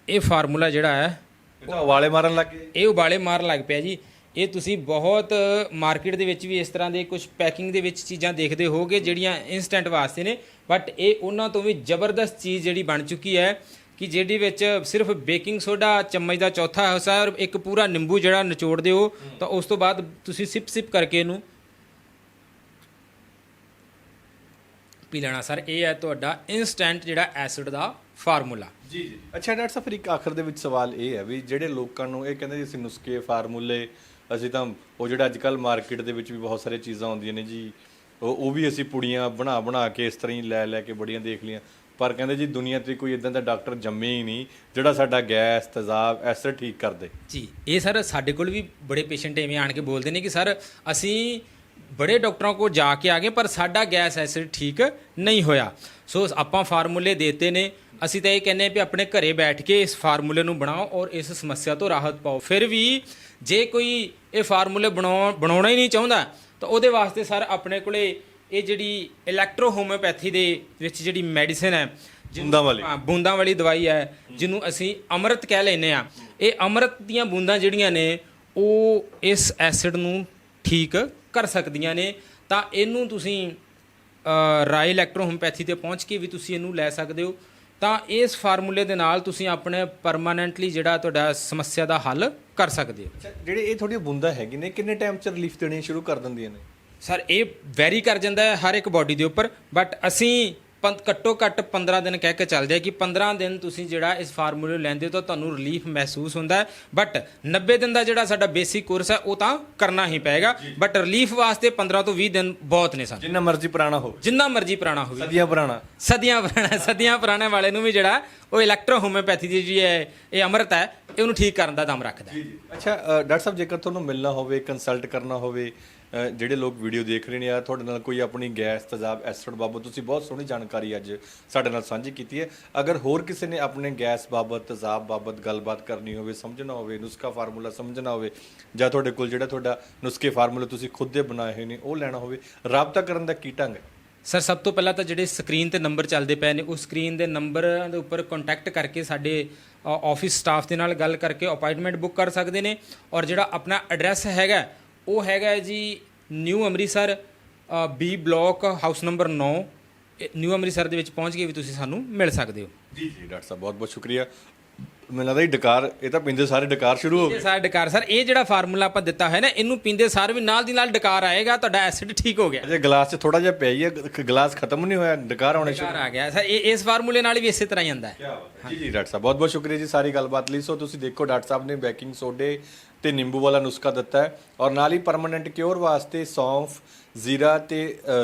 ਇਹ ਫਾਰਮੂਲਾ ਜਿਹੜਾ ਹੈ ਉਹ ਉਬਾਲੇ ਮਾਰਨ ਲੱਗ ਗਏ। ਇਹ ਉਬਾਲੇ ਮਾਰਨ ਲੱਗ ਪਿਆ ਜੀ। ਇਹ ਤੁਸੀਂ ਬਹੁਤ ਮਾਰਕੀਟ ਦੇ ਵਿੱਚ ਵੀ ਇਸ ਤਰ੍ਹਾਂ ਦੇ ਕੁਝ ਪੈਕਿੰਗ ਦੇ ਵਿੱਚ ਚੀਜ਼ਾਂ ਦੇਖਦੇ ਹੋਗੇ ਜਿਹੜੀਆਂ ਇਨਸਟੈਂਟ ਵਾਸਤੇ ਨੇ। ਬਟ ਇਹ ਉਹਨਾਂ ਤੋਂ ਵੀ ਜ਼ਬਰਦਸਤ ਚੀਜ਼ ਜਿਹੜੀ ਬਣ ਚੁੱਕੀ ਹੈ ਕਿ ਜਿਹੜੀ ਵਿੱਚ ਸਿਰਫ ਬੇਕਿੰਗ ਸੋਡਾ ਚਮਚ ਦਾ ਚੌਥਾ ਹਿੱਸਾ ਔਰ ਇੱਕ ਪੂਰਾ ਨਿੰਬੂ ਜਿਹੜਾ ਨਿਚੋੜ ਦਿਓ ਤਾਂ ਉਸ ਤੋਂ ਬਾਅਦ ਤੁਸੀਂ ਸਿਪ ਸਿਪ ਕਰਕੇ ਇਹਨੂੰ ਪੀ ਲੈਣਾ ਸਰ। ਇਹ ਹੈ ਤੁਹਾਡਾ ਇਨਸਟੈਂਟ ਜਿਹੜਾ ਐਸਿਡ ਦਾ ਫਾਰਮੂਲਾ ਜੀ ਜੀ। ਅੱਛਾ ਡਾਕਟਰ ਸਾਹਿਬ ਫਿਰ ਇੱਕ ਆਖਰ ਦੇ ਵਿੱਚ ਸਵਾਲ ਇਹ ਹੈ ਵੀ ਜਿਹੜੇ ਲੋਕਾਂ ਨੂੰ ਇਹ ਕਹਿੰਦੇ ਜੀ ਅਸੀਂ ਨੁਸਖੇ ਫਾਰਮੂਲੇ ਅਸੀਂ ਤਾਂ ਉਹ ਜਿਹੜਾ ਅੱਜ ਕੱਲ ਮਾਰਕੀਟ ਦੇ ਵਿੱਚ ਵੀ ਬਹੁਤ ਸਾਰੀਆਂ ਚੀਜ਼ਾਂ ਆਉਂਦੀਆਂ ਨੇ ਜੀ ਉਹ ਉਹ ਵੀ ਅਸੀਂ ਪੁੜੀਆਂ ਬਣਾ ਬਣਾ ਕੇ ਇਸ ਤਰ੍ਹਾਂ ਹੀ ਲੈ ਲੈ ਕੇ ਬੜੀਆਂ ਦੇਖ ਲੀਆਂ ਪਰ ਕਹਿੰਦੇ ਜੀ ਦੁਨੀਆ ਤੇ ਕੋਈ ਇਦਾਂ ਦਾ ਡਾਕਟਰ ਜੰਮੇ ਹੀ ਨਹੀਂ ਜਿਹੜਾ ਸਾਡਾ ਗੈਸ ਤੇਜ਼ਾਬ ਐਸਿਡ ਠੀਕ ਕਰ ਦੇ। ਜੀ ਇਹ ਸਰ ਸਾਡੇ ਕੋਲ ਵੀ ਬੜੇ ਪੇਸ਼ੈਂਟ ਐਵੇਂ ਆਣ ਕੇ ਬੋਲਦੇ ਨੇ ਕਿ ਸਰ ਅਸੀਂ ਬੜੇ ਡਾਕਟਰਾਂ ਕੋਲ ਜਾ ਕੇ ਆ ਗਏ ਪਰ ਸਾਡਾ ਗੈਸ ਐਸਿਡ ਠੀਕ ਨਹੀਂ ਹੋਇਆ। ਸੋ ਆਪਾਂ ਫਾਰਮੂਲੇ ਦੇਤੇ ਨੇ। ਅਸੀਂ ਤਾਂ ਇਹ ਕਹਿੰਦੇ ਆ ਵੀ ਆਪਣੇ ਘਰੇ ਬੈਠ ਕੇ ਇਸ ਫਾਰਮੂਲੇ ਨੂੰ ਬਣਾਓ ਔਰ ਇਸ ਸਮੱਸਿਆ ਤੋਂ ਰਾਹਤ ਪਾਓ। ਫਿਰ ਵੀ ਜੇ ਕੋਈ ਇਹ ਫਾਰਮੂਲੇ ਬਣਾਉ- ਬਣਾਉਣਾ ਹੀ ਨਹੀਂ ਚਾਹੁੰਦਾ ਤਾਂ ਉਹਦੇ ਵਾਸਤੇ ਸਰ ਆਪਣੇ ਕੋਲੇ ਇਹ ਜਿਹੜੀ ਇਲੈਕਟ੍ਰੋ ਹੋਮਿਓਪੈਥੀ ਦੇ ਵਿੱਚ ਜਿਹੜੀ ਮੈਡੀਸਿਨ ਹੈ ਬੂੰਦਾਂ ਵਾਲੀ। ਹਾਂ, ਬੂੰਦਾਂ ਵਾਲੀ ਦਵਾਈ ਹੈ ਜਿਹਨੂੰ ਅਸੀਂ ਅੰਮ੍ਰਿਤ ਕਹਿ ਲੈਨੇ ਆ ਇਹ ਅੰਮ੍ਰਿਤ ਦੀਆਂ ਬੂੰਦਾਂ ਜਿਹੜੀਆਂ ਨੇ ਉਹ ਇਸ ਐਸਿਡ ਨੂੰ ਠੀਕ ਕਰ ਸਕਦੀਆਂ ਨੇ ਤਾਂ ਇਹਨੂੰ ਤੁਸੀਂ ਰਾਏ ਇਲੈਕਟ੍ਰੋ ਹੋਮਿਓਪੈਥੀ ਤੇ ਪਹੁੰਚ ਕੇ ਵੀ ਤੁਸੀਂ ਇਹਨੂੰ ਲੈ ਸਕਦੇ ਹੋ। ਤਾਂ ਇਸ ਫਾਰਮੂਲੇ ਦੇ ਨਾਲ ਤੁਸੀਂ ਆਪਣੇ ਪਰਮਾਨੈਂਟਲੀ ਜਿਹੜਾ ਤੁਹਾਡਾ ਸਮੱਸਿਆ ਦਾ ਹੱਲ ਕਰ ਸਕਦੇ ਹੋ। ਜਿਹੜੇ ਇਹ ਥੋੜੀਆਂ ਬੁੰਦਾ ਹੈਗੀ ਨੇ ਕਿੰਨੇ ਟਾਈਮ ਚ ਰਿਲੀਫ ਦੇਣੀ ਸ਼ੁਰੂ ਕਰ ਦਿੰਦੀਆਂ ਨੇ? ਸਰ ਇਹ ਵੈਰੀ ਕਰ ਜਾਂਦਾ ਹੈ ਹਰ ਇੱਕ ਬਾਡੀ ਦੇ ਉੱਪਰ ਬਟ ਅਸੀਂ ਘੱਟੋ ਘੱਟ 15 ਦਿਨ ਕਹਿ ਕੇ ਚੱਲਦੇ ਆ ਕਿ 15 ਦਿਨ ਤੁਸੀਂ ਜਿਹੜਾ ਇਸ ਫਾਰਮੂਲੇ ਨੂੰ ਲੈਂਦੇ ਹੋ ਤਾਂ ਤੁਹਾਨੂੰ ਰਿਲੀਫ ਮਹਿਸੂਸ ਹੁੰਦਾ ਹੈ। ਬਟ 90 ਦਿਨ ਦਾ ਜਿਹੜਾ ਸਾਡਾ ਬੇਸਿਕ ਕੋਰਸ ਹੈ ਉਹ ਤਾਂ ਕਰਨਾ ਹੀ ਪਏਗਾ। ਬਟ ਰਿਲੀਫ ਵਾਸਤੇ 15 ਤੋਂ 20 ਦਿਨ ਬਹੁਤ ਨੇ ਸਾਨੂੰ। ਜਿੰਨਾ ਮਰਜ਼ੀ ਪੁਰਾਣਾ ਹੋਵੇ। ਜਿੰਨਾ ਮਰਜ਼ੀ ਪੁਰਾਣਾ ਹੋਵੇ। ਸਦੀਆਂ ਪੁਰਾਣਾ। ਸਦੀਆਂ ਪੁਰਾਣਾ ਸਦੀਆਂ ਪੁਰਾਣੇ ਵਾਲੇ ਨੂੰ ਵੀ ਜਿਹੜਾ ਉਹ ਇਲੈਕਟ੍ਰੋ ਹੋਮਿਓਪੈਥੀ ਦੀ ਜੀ ਹੈ ਇਹ ਅੰਮ੍ਰਿਤ ਹੈ ਇਹ ਉਹਨੂੰ ਠੀਕ ਕਰਨ ਦਾ ਦਮ ਰੱਖਦਾ ਜੀ ਜੀ। ਅੱਛਾ ਅ, ਡਾਕਟਰ ਸਾਹਿਬ ਜੇਕਰ ਤੁਹਾਨੂੰ ਮਿਲਣਾ ਹੋਵੇ ਕੰਸਲਟ ਕਰਨਾ ਹੋਵੇ ਅ, ਜਿਹੜੇ ਲੋਕ ਵੀਡੀਓ ਦੇਖ ਰਹੇ ਨੇ ਆ ਤੁਹਾਡੇ ਨਾਲ ਕੋਈ ਆਪਣੀ ਗੈਸ ਤੇਜ਼ਾਬ ਐਸਿਡ ਬਾਬਤ ਤੁਸੀਂ ਬਹੁਤ ਸੋਹਣੀ ਜਾਣਕਾਰੀ ਅੱਜ ਸਾਡੇ ਨਾਲ ਸਾਂਝੀ ਕੀਤੀ ਹੈ। ਅਗਰ ਹੋਰ ਕਿਸੇ ਨੇ ਆਪਣੇ ਗੈਸ ਬਾਬਤ ਤੇਜ਼ਾਬ ਬਾਬਤ ਗੱਲਬਾਤ ਕਰਨੀ ਹੋਵੇ ਸਮਝਣਾ ਹੋਵੇ ਨੁਸਖਾ ਫਾਰਮੂਲਾ ਸਮਝਣਾ ਹੋਵੇ ਜਾਂ ਤੁਹਾਡੇ ਕੋਲ ਜਿਹੜਾ ਤੁਹਾਡਾ ਨੁਸਖੇ ਫਾਰਮੂਲੇ ਤੁਸੀਂ ਖੁਦ ਦੇ ਬਣਾਏ ਹੋਏ ਨੇ ਉਹ ਲੈਣਾ ਹੋਵੇ ਰਾਬਤਾ ਕਰਨ ਦਾ ਕੀ ਢੰਗ ਹੈ? ਸਰ, ਸਭ ਤੋਂ ਪਹਿਲਾਂ ਤਾਂ ਜਿਹੜੇ ਸਕਰੀਨ ਤੇ ਨੰਬਰ ਚੱਲਦੇ ਪਏ ਨੇ ਉਸ ਸਕਰੀਨ ਦੇ ਨੰਬਰ ਦੇ ਉੱਪਰ ਕੰਟੈਕਟ ਕਰਕੇ ਸਾਡੇ ਆਫਿਸ ਸਟਾਫ ਦੇ ਨਾਲ ਗੱਲ ਕਰਕੇ ਅਪਾਇੰਟਮੈਂਟ ਬੁੱਕ ਕਰ ਸਕਦੇ ਨੇ। ਔਰ ਜਿਹੜਾ ਆਪਣਾ ਐਡਰੈਸ ਹੈਗਾ, ਉਹ ਹੈਗਾ ਜੀ New Amritsar B block house number 9 New Amritsar ਦੇ ਵਿੱਚ ਪਹੁੰਚ ਕੇ ਵੀ ਤੁਸੀਂ ਸਾਨੂੰ ਮਿਲ ਸਕਦੇ ਹੋ। ਜੀ ਜੀ, ਡਾਕਟਰ ਸਾਹਿਬ ਬਹੁਤ ਬਹੁਤ ਸ਼ੁਕਰੀਆ। ਮੈਨੂੰ ਲੱਗਦਾ ਇਹ ਡਕਾਰ ਇਹ ਤਾਂ ਪਿੰਦੇ ਸਾਰੇ ਡਕਾਰ ਸ਼ੁਰੂ ਹੋ ਗਏ। ਸਾਰਾ ਡਕਾਰ। ਸਰ ਇਹ ਜਿਹੜਾ ਫਾਰਮੂਲਾ ਆਪਾਂ ਦਿੱਤਾ ਹੈ ਨਾ ਇਹਨੂੰ ਪੀਂਦੇ ਸਾਰ ਵੀ ਨਾਲ ਦੀ ਨਾਲ ਡਕਾਰ ਆਏਗਾ ਤੁਹਾਡਾ ਐਸਿਡ ਠੀਕ ਹੋ ਗਿਆ। ਅਜੇ ਗਲਾਸ 'ਚ ਥੋੜਾ ਜਿਹਾ ਪਿਆ ਹੀ ਹੈ ਗਲਾਸ ਖਤਮ ਨਹੀਂ ਹੋਇਆ ਡਕਾਰ ਆਉਣੇ ਸ਼ੁਰੂ ਆ ਗਿਆ। ਸਰ ਇਹ ਇਸ ਫਾਰਮੂਲੇ ਨਾਲ ਵੀ ਇਸੇ ਤਰ੍ਹਾਂ ਹੀ ਜਾਂਦਾ ਹੈ। ਜੀ ਜੀ ਡਾਕਟਰ ਸਾਹਿਬ ਬਹੁਤ ਬਹੁਤ ਸ਼ੁਕਰੀਆ ਜੀ ਸਾਰੀ ਗੱਲਬਾਤ ਲਈ। ਸੋ ਤੁਸੀਂ ਦੇਖੋ ਡਾਕਟਰ ਸਾਹਿਬ ਨੇ ਬੇਕਿੰਗ ਸੋਡੇ ਤੇ ਨਿੰਬੂ ਵਾਲਾ ਨੁਸਖਾ ਦਿੱਤਾ ਹੈ ਔਰ ਨਾਲ ਹੀ ਪਰਮਨੈਂਟ ਕਿਉਰ ਵਾਸਤੇ ਸੌਂਫ ਜ਼ੀਰਾ ਤੇ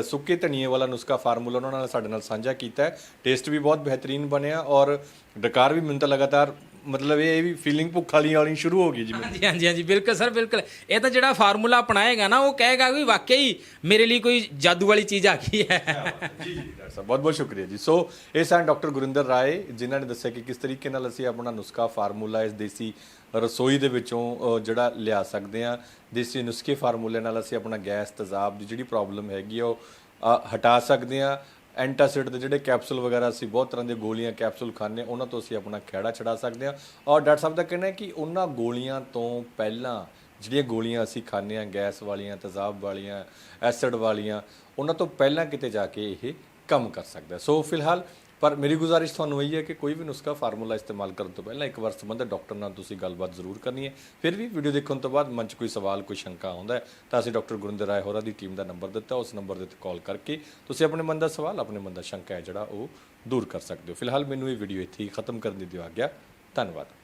ਸੁੱਕੇ ਧਨੀਏ ਵਾਲਾ ਨੁਸਖਾ ਫਾਰਮੂਲਾ ਉਹਨਾਂ ਨਾਲ ਸਾਡੇ ਨਾਲ ਸਾਂਝਾ ਕੀਤਾ ਹੈ। ਟੇਸਟ ਵੀ ਬਹੁਤ ਬਿਹਤਰੀਨ ਬਣਿਆ ਔਰ ਡਕਾਰ ਵੀ ਮੈਨੂੰ ਤਾਂ ਲਗਾਤਾਰ ਮਤਲਬ ਇਹ ਵੀ ਫੀਲਿੰਗ ਭੁੱਖ ਵਾਲੀ ਆਉਣੀ ਸ਼ੁਰੂ ਹੋ ਗਈ ਜੀ। ਹਾਂਜੀ ਹਾਂਜੀ ਹਾਂਜੀ ਬਿਲਕੁਲ ਸਰ ਬਿਲਕੁਲ। ਇਹ ਤਾਂ ਜਿਹੜਾ ਫਾਰਮੂਲਾ ਅਪਣਾਏਗਾ ਨਾ ਉਹ ਕਹੇਗਾ ਵੀ ਵਾਕਈ ਮੇਰੇ ਲਈ ਕੋਈ ਜਾਦੂ ਵਾਲੀ ਚੀਜ਼ ਆ ਗਈ ਹੈ। ਜੀ ਜੀ ਡਾਕਟਰ ਸਾਹਿਬ ਬਹੁਤ ਬਹੁਤ ਸ਼ੁਕਰੀਆ ਜੀ। ਸੋ ਇਹ ਸਨ ਡਾਕਟਰ ਗੁਰਿੰਦਰ ਰਾਏ ਜਿਨ੍ਹਾਂ ਨੇ ਦੱਸਿਆ ਕਿ ਕਿਸ ਤਰੀਕੇ ਨਾਲ ਅਸੀਂ ਆਪਣਾ ਨੁਸਖਾ ਫਾਰਮੂਲਾ ਇਸ ਦੇਸੀ ਰਸੋਈ ਦੇ ਵਿੱਚੋਂ ਜਿਹੜਾ ਲਿਆ ਸਕਦੇ ਆ ਦੇਸੀ ਨੁਸਖੇ ਫਾਰਮੂਲੇ ਨਾਲ ਅਸੀਂ ਆਪਣਾ ਗੈਸ ਤੇਜ਼ਾਬ ਦੀ ਜਿਹੜੀ ਪ੍ਰੋਬਲਮ ਹੈਗੀ ਉਹ ਹਟਾ ਸਕਦੇ ਆ ਐਂਟਾਸਿਡ ਦੇ ਜਿਹੜੇ ਕੈਪਸੂਲ ਵਗੈਰਾ ਅਸੀਂ ਬਹੁਤ ਤਰ੍ਹਾਂ ਦੀਆਂ ਗੋਲੀਆਂ ਕੈਪਸੂਲ ਖਾਂਦੇ ਹਾਂ, ਉਹਨਾਂ ਤੋਂ ਅਸੀਂ ਆਪਣਾ ਖਹਿੜਾ ਛਡਾ ਸਕਦੇ ਹਾਂ। ਔਰ ਡਾਕਟਰ ਸਾਹਿਬ ਦਾ ਕਹਿਣਾ ਹੈ ਕਿ ਉਹਨਾਂ ਗੋਲੀਆਂ ਤੋਂ ਪਹਿਲਾਂ ਜਿਹੜੀਆਂ ਗੋਲੀਆਂ ਅਸੀਂ ਖਾਂਦੇ ਆ ਗੈਸ ਵਾਲੀਆਂ ਤੇਜ਼ਾਬ ਵਾਲੀਆਂ ਐਸਿਡ ਵਾਲੀਆਂ ਉਹਨਾਂ ਤੋਂ ਪਹਿਲਾਂ ਕਿਤੇ ਜਾ ਕੇ ਇਹ ਕੰਮ ਕਰ ਸਕਦਾ ਸੋ ਫਿਲਹਾਲ ਪਰ ਮੇਰੀ ਗੁਜ਼ਾਰਿਸ਼ ਤੁਹਾਨੂੰ ਇਹ ਹੈ ਕਿ ਕੋਈ ਵੀ ਨੁਸਖਾ ਫਾਰਮੂਲਾ ਇਸਤੇਮਾਲ ਕਰਨ ਤੋਂ ਪਹਿਲਾਂ ਇੱਕ ਵਾਰ ਸੰਬੰਧਿਤ ਡਾਕਟਰ ਨਾਲ ਤੁਸੀਂ ਗੱਲਬਾਤ ਜ਼ਰੂਰ ਕਰਨੀ ਹੈ। ਫਿਰ ਵੀ ਵੀਡੀਓ ਦੇਖਣ ਤੋਂ ਬਾਅਦ ਮਨ 'ਚ ਕੋਈ ਸਵਾਲ, ਕੋਈ ਸ਼ੰਕਾ ਆਉਂਦਾ ਹੈ ਤਾਂ ਅਸੀਂ ਡਾਕਟਰ ਗੁਰਿੰਦਰ ਰਾਏ ਹੋਰਾਂ ਦੀ ਟੀਮ ਦਾ ਨੰਬਰ ਦਿੱਤਾ, ਉਸ ਨੰਬਰ ਦੇ ਉੱਤੇ ਕਾਲ ਕਰਕੇ ਤੁਸੀਂ ਆਪਣੇ ਮਨ ਦਾ ਸਵਾਲ, ਆਪਣੇ ਮਨ ਦਾ ਸ਼ੰਕਾ ਹੈ ਜਿਹੜਾ ਉਹ ਦੂਰ ਕਰ ਸਕਦੇ ਹੋ। ਫਿਲਹਾਲ ਮੈਨੂੰ ਇਹ ਵੀਡੀਓ ਇੱਥੇ ਹੀ ਖਤਮ ਕਰਨ ਦੀ ਦਿਓ ਆਗਿਆ। ਧੰਨਵਾਦ।